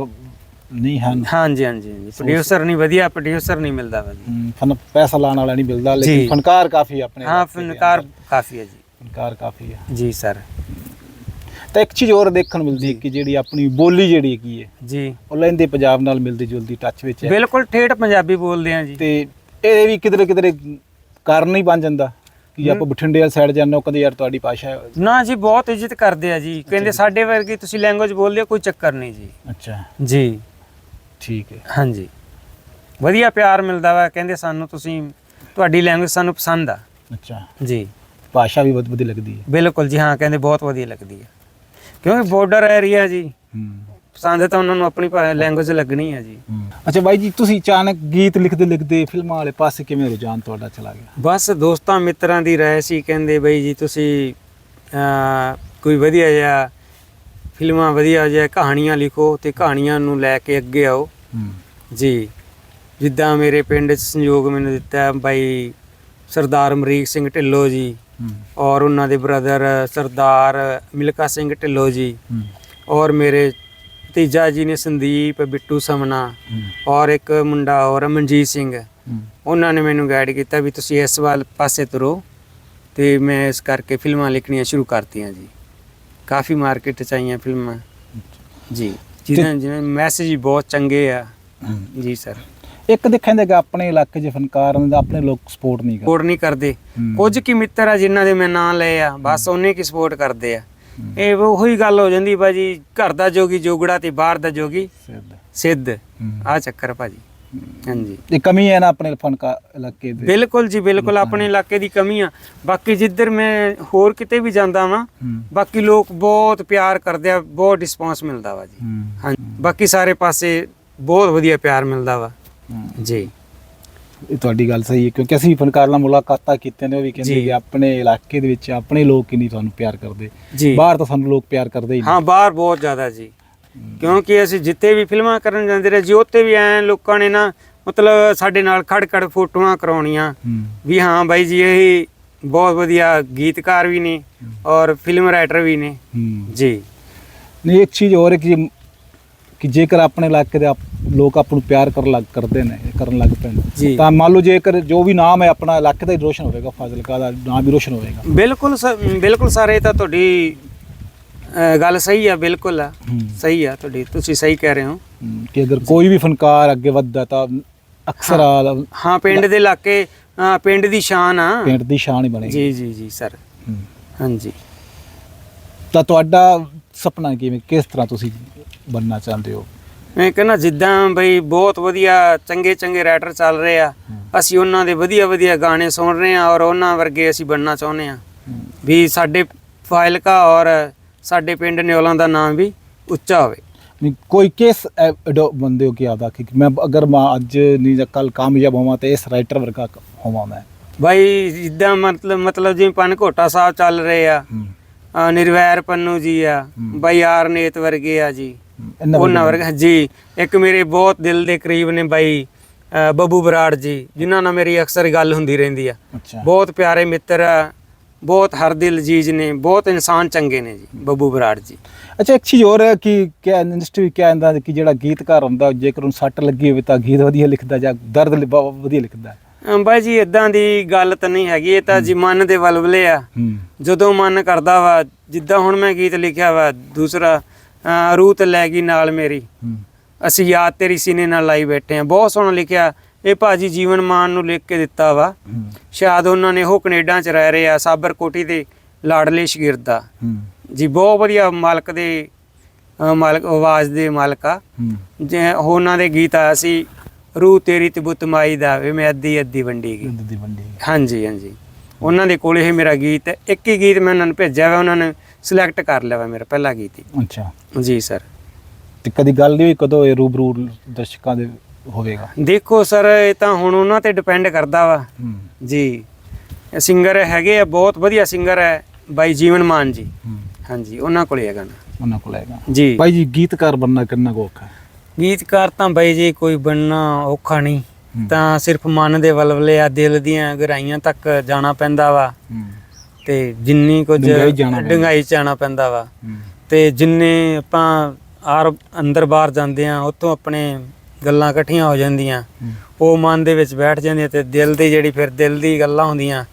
ਨਹੀਂ ਹਨ। ਹਾਂਜੀ ਹਾਂਜੀ ਪ੍ਰੋਡਿਊਸਰ ਨਹੀਂ ਵਧੀਆ ਪ੍ਰੋਡਿਊਸਰ ਨਹੀਂ ਮਿਲਦਾ ਵਾ ਜੀ। ਹਮ, ਫਨ ਪੈਸਾ ਲਾਣ ਵਾਲਾ ਨਹੀਂ ਮਿਲਦਾ ਲੇਕਿਨ। ਫਨਕਾਰ ਕਾਫੀ ਆਪਣੇ ਹਾਂ ਫਨਕਾਰ। ਕਾਫੀ ਹੈ ਜੀ। ਫਨਕਾਰ ਕਾਫੀ ਹੈ। ਜੀ ਸਰ। ਤਾਂ ਇੱਕ ਚੀਜ਼ ਹੋਰ ਦੇਖਣ ਨੂੰ ਮਿਲਦੀ ਹੈ ਕਿ ਜਿਹੜੀ ਆਪਣੀ ਬੋਲੀ ਜਿਹੜੀ ਕੀ ਹੈ ਜੀ। ਉਹ ਲੈਂਦੇ ਪੰਜਾਬ ਨਾਲ ਮਿਲਦੀ ਜੁਲਦੀ ਟੱਚ ਵਿੱਚ ਹੈ। ਬਿਲਕੁਲ ਠੇਠ ਪੰਜਾਬੀ ਬੋਲਦੇ ਆ ਜੀ। ਤੇ ਇਹ ਵੀ ਕਿਧਰੇ ਕਿਧਰੇ ਕਾਰਨ ਹੀ ਬਣ ਜਾਂਦਾ ਕਿ ਆਪਾਂ ਬਠਿੰਡੇ ਵਾਲੀ ਸਾਈਡ ਜਾਂਦੇ ਹਾਂ ਕਹਿੰਦੇ ਯਾਰ ਤੁਹਾਡੀ ਭਾਸ਼ਾ। ਨਾ ਜੀ ਬਹੁਤ ਇੱਜ਼ਤ ਕਰਦੇ ਆ ਜੀ। ਕਹਿੰਦੇ ਸਾਡੇ ਵਰਗੀ ਤੁਸੀਂ ਲੈਂਗੁਏਜ ਬੋਲਦੇ ਹੋ ਕੋਈ ਚੱਕਰ ਨਹੀਂ ਜੀ। ਅੱਛਾ। ਜੀ। ਠੀਕ ਹੈ। ਹਾਂਜੀ। ਵਧੀਆ ਪਿਆਰ ਮਿਲਦਾ ਵਾ। ਕਹਿੰਦੇ ਸਾਨੂੰ ਤੁਸੀਂ ਤੁਹਾਡੀ ਲੈਂਗੁਏਜ ਸਾਨੂੰ ਪਸੰਦ ਆ। ਅੱਛਾ। ਜੀ। ਭਾਸ਼ਾ ਵੀ ਬਹੁਤ ਵਧੀਆ ਲੱਗਦੀ ਹੈ। ਬਿਲਕੁਲ ਜੀ ਹਾਂ ਕਹਿੰਦੇ ਬਹੁਤ ਵਧੀਆ ਲੱਗਦੀ ਹੈ। ਕਿਉਂਕਿ ਬਾਰਡਰ ਏਰੀਆ ਜੀ। ਪਸੰਦ ਤਾਂ ਉਹਨਾਂ ਨੂੰ ਆਪਣੀ ਲੈਂਗੁਏਜ ਲੱਗਣੀ ਹੈ ਜੀ। ਅੱਛਾ ਬਾਈ ਜੀ ਤੁਸੀਂ ਅਚਾਨਕ ਗੀਤ ਲਿਖਦੇ ਲਿਖਦੇ ਫਿਲਮਾਂ ਵਾਲੇ ਪਾਸੇ ਕਿਵੇਂ ਰੁਝਾਨ ਤੁਹਾਡਾ ਚਲਾ ਗਿਆ? ਬਸ ਦੋਸਤਾਂ ਮਿੱਤਰਾਂ ਦੀ ਰਾਏ ਸੀ ਕਹਿੰਦੇ ਬਈ ਜੀ ਤੁਸੀਂ ਕੋਈ ਵਧੀਆ ਜਿਹਾ ਫਿਲਮਾਂ ਵਧੀਆ ਜਿਹਾ ਕਹਾਣੀਆਂ ਲਿਖੋ ਤੇ ਕਹਾਣੀਆਂ ਨੂੰ ਲੈ ਕੇ ਅੱਗੇ ਆਓ। ਜੀ ਜਿੱਦਾਂ ਮੇਰੇ ਪਿੰਡ 'ਚ ਸੰਯੋਗ ਮੈਨੂੰ ਦਿੱਤਾ ਬਾਈ ਸਰਦਾਰ ਅਮਰੀਕ ਸਿੰਘ ਢਿੱਲੋਂ ਜੀ ਔਰ ਉਹਨਾਂ ਦੇ ਬ੍ਰਦਰ ਸਰਦਾਰ ਮਿਲਕਾ ਸਿੰਘ ਢਿੱਲੋਂ ਜੀ ਔਰ ਮੇਰੇ ਭਤੀਜਾ ਜੀ ਨੇ ਸੰਦੀਪ ਬਿੱਟੂ ਸਮਨਾ ਔਰ ਇੱਕ ਮੁੰਡਾ ਹੋਰ ਮਨਜੀਤ ਸਿੰਘ। ਉਹਨਾਂ ਨੇ ਮੈਨੂੰ ਗਾਈਡ ਕੀਤਾ ਵੀ ਤੁਸੀਂ ਇਸ ਵੱਲ ਪਾਸੇ ਤੁਰੋ ਤੇ ਮੈਂ ਇਸ ਕਰਕੇ ਫਿਲਮਾਂ ਲਿਖਣੀਆਂ ਸ਼ੁਰੂ ਕਰਤੀਆਂ ਜੀ। ਕਾਫੀ ਮਾਰਕੀਟ ਚ ਆਈਆਂ ਫਿਲਮਾਂ। ਜੀ। ਜਿਹਨਾਂ ਜਿਵੇਂ ਮੈਸੇਜ ਬਹੁਤ ਚੰਗੇ ਆ। ਜੀ ਸਰ ਇੱਕ ਦੇਖਿਆ ਕਿ ਆਪਣੇ ਇਲਾਕੇ 'ਚ ਫਨਕਾਰ ਦਾ ਆਪਣੇ ਲੋਕ ਸਪੋਰਟ ਨਹੀਂ ਕਰਦੇ। ਸਪੋਰਟ ਨਹੀਂ ਕਰਦੇ। ਕੁਝ ਕੀ ਮਿੱਤਰ ਆ ਜਿਨ੍ਹਾਂ ਦੇ ਮੈਂ ਨਾਂ ਲਏ ਆ ਬਸ ਉਹਨੇ ਕੀ ਸਪੋਰਟ ਕਰਦੇ ਆ। ਇਹ ਉਹੀ ਗੱਲ ਹੋ ਜਾਂਦੀ ਭਾਜੀ ਘਰ ਦਾ ਜੋਗੀ ਜੋਗੜਾ ਤੇ ਬਾਹਰ ਦਾ ਜੋਗੀ ਸਿੱਧ। ਸਿੱਧ। ਆ ਚੱਕਰ ਭਾਜੀ। ਹਾਂਜੀ। ਇਹ ਕਮੀ ਹੈ ਨਾ ਆਪਣੇ ਫਨਕਾਰ ਇਲਾਕੇ ਦੇ। ਬਿਲਕੁਲ ਜੀ ਬਿਲਕੁਲ ਆਪਣੇ ਇਲਾਕੇ ਦੀ ਕਮੀ ਆ। ਬਾਕੀ ਜਿੱਧਰ ਮੈਂ ਹੋਰ ਕਿਤੇ ਵੀ ਜਾਂਦਾ ਵਾਂ ਬਾਕੀ ਲੋਕ ਬਹੁਤ ਪਿਆਰ ਕਰਦੇ ਆ ਬਹੁਤ ਰਿਸਪਾਂਸ ਮਿਲਦਾ ਵਾ ਜੀ। ਹੂੰ। ਹਾਂ ਬਾਕੀ ਸਾਰੇ ਪਾਸੇ ਬਹੁਤ ਵਧੀਆ ਪਿਆਰ ਮਿਲਦਾ ਵਾ। ਜੀ। ਇਹ ਤੁਹਾਡੀ ਗੱਲ ਸਹੀ ਹੈ ਕਿਉਂਕਿ ਅਸੀਂ ਫਨਕਾਰ ਨਾਲ ਮੁਲਾਕਾਤਾਂ ਕੀਤੀਆਂ ਨੇ ਉਹ ਵੀ ਕਹਿੰਦੇ। ਕਿ ਆਪਣੇ ਇਲਾਕੇ ਦੇ ਵਿੱਚ ਆਪਣੇ ਲੋਕ ਹੀ ਨਹੀਂ ਤੁਹਾਨੂੰ ਪਿਆਰ ਕਰਦੇ। ਬਾਹਰ ਤਾਂ ਸਾਨੂੰ ਲੋਕ ਪਿਆਰ ਕਰਦੇ ਹੀ ਨਹੀਂ। ਹਾਂ ਬਾਹਰ ਬਹੁਤ ਜ਼ਿਆਦਾ ਜੀ। ਕਿਉਂਕਿ ਅਸੀਂ ਜਿੱਤੇ ਵੀ ਫਿਲਮਾਂ ਕਰਨ ਜਾਂਦੇ ਰਹੇ ਜੀ ਉੱਥੇ ਵੀ ਐ ਲੋਕਾਂ ਨੇ ਨਾ ਮਤਲਬ ਸਾਡੇ ਨਾਲ ਖੜ ਖੜ ਫੋਟੋਆਂ ਕਰਾਉਣੀਆਂ। ਵੀ ਹਾਂ ਬਾਈ ਜੀ ਇਹ ਬਹੁਤ ਵਧੀਆ ਗੀਤਕਾਰ ਵੀ ਨੇ ਔਰ ਫਿਲਮ ਰਾਈਟਰ ਵੀ ਨੇ। ਜੀ। ਨਹੀਂ ਇੱਕ ਚੀਜ਼ ਹੋਰ ਹੈ ਕਿ ਕਿ ਜੇਕਰ ਆਪਣੇ ਇਲਾਕੇ ਦੇ ਆਪ- ਲੋਕ ਆਪ ਨੂੰ ਪਿਆਰ ਕਰਨ ਲੱਗ ਕਰਦੇ ਨੇ ਕਰਨ ਲੱਗ ਪੈਣ ਤਾਂ ਮੰਨ ਲਓ ਜੇਕਰ ਜੋ ਵੀ ਨਾਮ ਹੈ ਆਪਣਾ ਇਲਾਕੇ ਦਾ ਰੋਸ਼ਨ ਹੋਵੇਗਾ ਫਾਜ਼ਿਲਕਾ ਦਾ ਨਾਮ ਵੀ ਰੋਸ਼ਨ ਹੋਵੇਗਾ। ਬਿਲਕੁਲ ਬਿਲਕੁਲ ਸਾਰੇ ਤਾਂ ਤੁਹਾਡੀ ਗੱਲ ਸਹੀ ਆ ਬਿਲਕੁਲ ਆ। ਸਹੀ ਆ ਤੁਹਾਡੀ ਤੁਸੀਂ ਸਹੀ ਕਹਿ ਰਹੇ ਹੋ। ਕਿ ਅਗਰ ਕੋਈ ਵੀ ਫਨਕਾਰ ਅੱਗੇ ਵੱਧਦਾ ਤਾਂ ਅਕਸਰ ਹਾਂ। ਪਿੰਡ ਦੇ ਇਲਾਕੇ ਪਿੰਡ ਦੀ ਸ਼ਾਨ ਆ। ਪਿੰਡ ਦੀ ਸ਼ਾਨ ਹੀ ਬਣੇਗੀ। ਜੀ ਜੀ ਜੀ ਸਰ। ਹਾਂਜੀ। ਤਾਂ ਤੁਹਾਡਾ ਸੁਪਨਾ ਕਿਵੇਂ ਕਿਸ ਤਰ੍ਹਾਂ ਤੁਸੀਂ ਬਣਨਾ ਚਾਹੁੰਦੇ ਹੋ? ਮੈਂ ਕਹਿੰਦਾ ਜਿੱਦਾਂ ਬਈ ਬਹੁਤ ਵਧੀਆ ਚੰਗੇ ਚੰਗੇ ਰਾਈਟਰ ਚੱਲ ਰਹੇ ਆ ਅਸੀਂ ਉਹਨਾਂ ਦੇ ਵਧੀਆ ਵਧੀਆ ਗਾਣੇ ਸੁਣ ਰਹੇ ਆ ਔਰ ਉਹਨਾਂ ਵਰਗੇ ਅਸੀਂ ਬਣਨਾ ਚਾਹੁੰਦੇ ਆ। ਵੀ ਸਾਡੇ ਫਾਇਲਕਾ ਔਰ ਸਾਡੇ ਪਿੰਡ ਨਿਓਲਾਂ ਦਾ ਨਾਮ ਵੀ ਉੱਚਾ ਹੋਵੇ। ਨਹੀਂ ਕੋਈ ਕਿਸ ਬੰਦੇ ਹੋ ਕਿ ਆਦਾ ਕਿ ਮੈਂ ਅਗਰ ਮੈਂ ਅੱਜ ਨਹੀਂ ਜਾਂ ਕੱਲ ਕਾਮਯਾਬ ਹੋਵਾਂ ਤੇ ਇਸ ਰਾਈਟਰ ਵਰਗਾ ਹੋਵਾਂ ਮੈਂ? ਬਾਈ ਜਿੱਦਾਂ ਮਤਲਬ ਮਤਲਬ ਜਿਵੇਂ ਪਨ ਘੋਟਾ ਸਾਹਿਬ ਚੱਲ ਰਹੇ ਆ ਨਿਰਵੈਰ ਪੰਨੂ ਜੀ ਆ। ਬਾਈ ਆਰ ਨੇਤ ਵਰਗੇ ਆ ਜੀ। ਉਹਨਾਂ ਵਰਗੇ ਜੀ ਇੱਕ ਮੇਰੇ ਬਹੁਤ ਦਿਲ ਦੇ ਕਰੀਬ ਨੇ ਬਾਈ ਬੱਬੂ ਬਰਾੜ ਜੀ ਜਿਨ੍ਹਾਂ ਨਾਲ ਮੇਰੀ ਅਕਸਰ ਗੱਲ ਹੁੰਦੀ ਰਹਿੰਦੀ ਆ। ਬਹੁਤ ਪਿਆਰੇ ਮਿੱਤਰ ਆ ਬਹੁਤ ਹਰ ਦਿਲ ਜੀਜ ਨੇ ਬਹੁਤ ਇਨਸਾਨ ਚੰਗੇ ਨੇ ਜੀ ਬੱਬੂ ਬਰਾੜ ਜੀ। ਅੱਛਾ ਇੱਕ ਚੀਜ਼ ਹੋਰ ਹੈ ਕਿ ਕਿਆ ਇੰਡਸਟਰੀ ਕਿਆ ਹੁੰਦਾ ਕਿ ਜਿਹੜਾ ਗੀਤਕਾਰ ਹੁੰਦਾ ਜੇਕਰ ਉਹਨੂੰ ਸੱਟ ਲੱਗੀ ਹੋਵੇ ਤਾਂ ਗੀਤ ਵਧੀਆ ਲਿਖਦਾ ਜਾਂ ਦਰਦ ਵਧੀਆ ਲਿਖਦਾ? ਬਾਈ ਜੀ ਇਦਾਂ ਦੀ ਗੱਲ ਤਾਂ ਨਹੀਂ ਹੈਗੀ ਇਹ ਤਾਂ ਜੀ ਮਨ ਦੇ ਵਲਵਲੇ ਆ। ਜਦੋਂ ਮਨ ਕਰਦਾ ਵਾ ਜਿੱਦਾਂ ਹੁਣ ਮੈਂ ਗੀਤ ਲਿਖਿਆ ਵਾ ਦੂਸਰਾ ਰੂਤ ਲੈ ਗਈ ਨਾਲ ਮੇਰੀ। ਅਸੀਂ ਯਾਦ ਤੇਰੀ ਸੀਨੇ ਨਾਲ ਲਾਈ ਬੈਠੇ ਆ ਬਹੁਤ ਸੋਹਣਾ ਲਿਖਿਆ। ਇਹ ਭਾਜੀ ਜੀਵਨ ਮਾਨ ਨੂੰ ਲਿਖ ਕੇ ਦਿੱਤਾ ਵਾ। ਸ਼ਾਇਦ ਉਹਨਾਂ ਨੇ ਉਹ ਕੈਨੇਡਾ ਚ ਰਹਿ ਰਹੇ ਆ ਸਾਬਰ ਕੋਟੀ ਦੇ ਲਾਡਲੇ ਸ਼ਗਿਰਦਾ ਹੂੰ। ਜੀ ਬਹੁਤ ਵਧੀਆ ਮਾਲਕ ਦੇ ਮਾਲਕ ਆਵਾਜ਼ ਦੇ ਮਾਲਕ ਆ। ਜੇ ਉਹਨਾਂ ਦੇ ਗੀਤ ਆਇਆ ਸੀ ਰੂ ਤੇਰੀ ਤੇ ਬੁੱਤ ਮਾਈ ਦਾ ਵੇ ਮੈਂ ਅੱਧੀ ਅੱਧੀ ਵੰਡੀ ਗਈ। ਵੰਡੀ ਹਾਂਜੀ ਹਾਂਜੀ। ਉਹਨਾਂ ਦੇ ਕੋਲ ਇਹ ਮੇਰਾ ਗੀਤ ਹੈ। ਇੱਕ ਹੀ ਗੀਤ ਮੈਂ ਉਹਨਾਂ ਨੂੰ ਭੇਜਿਆ ਵਾ ਉਹਨਾਂ ਨੇ ਸਿਲੈਕਟ ਕਰ ਲਿਆ ਵਾ ਮੇਰਾ ਪਹਿਲਾ ਗੀਤ ਹੀ ਅੱਛਾ। ਜੀ ਸਰ ਤੇ ਕਦੀ ਗੱਲ ਨਹੀਂ ਹੋਈ ਕਦੋਂ ਇਹ ਰੂਬਰੂ ਦਰਸ਼ਕਾਂ ਦੇ ਹੋਵੇਗਾ? ਦੇਖੋ ਸਰ ਇਹ ਤਾਂ ਹੁਣ ਉਹਨਾਂ ਤੇ ਡਿਪੈਂਡ ਕਰਦਾ ਵਾ। ਜੀ। ਸਿੰਗਰ ਹੈਗੇ ਆ ਬਹੁਤ ਵਧੀਆ ਸਿੰਗਰ ਹੈ ਬਾਈ ਜੀਵਨ ਮਾਨ ਜੀ। ਹਾਂਜੀ ਉਹਨਾਂ ਕੋਲੇ ਹੈ ਗਾਣਾ ਉਹਨਾਂ ਕੋਲ ਹੈਗਾ। ਜੀ। ਭਾਈ ਜੀ ਗੀਤਕਾਰ ਬਣਨਾ ਕਿੰਨਾ ਔਖਾ ਹੈ? ਗੀਤਕਾਰ ਤਾਂ ਬਾਈ ਜੀ ਕੋਈ ਬਣਨਾ ਔਖਾ ਨਹੀਂ। ਤਾਂ ਸਿਰਫ ਮਨ ਦੇ ਵਲਵਲੇ ਆ ਦਿਲ ਦੀਆਂ ਗਹਿਰਾਈਆਂ ਤੱਕ ਜਾਣਾ ਪੈਂਦਾ ਵਾ। ਹੂੰ। ਤੇ ਜਿੰਨੀ ਕੁਝ ਡੂੰਘਾਈ ਜਾਣਾ ਪੈਂਦਾ। ਡੂੰਘਾਈ ਚ ਪੈਂਦਾ ਵਾ ਤੇ ਜਿੰਨੇ ਆਪਾਂ ਆਰ ਅੰਦਰ ਬਾਹਰ ਜਾਂਦੇ ਆ ਉਤੋਂ ਆਪਣੇ ਗੱਲਾਂ ਇਕੱਠੀਆਂ ਹੋ ਜਾਂਦੀਆਂ। ਉਹ ਮਨ ਦੇ ਵਿੱਚ ਬੈਠ ਜਾਂਦੀਆਂ ਤੇ ਦਿਲ ਦੀ ਜਿਹੜੀ ਫਿਰ ਦਿਲ ਦੀ ਗੱਲਾਂ ਹੁੰਦੀਆਂ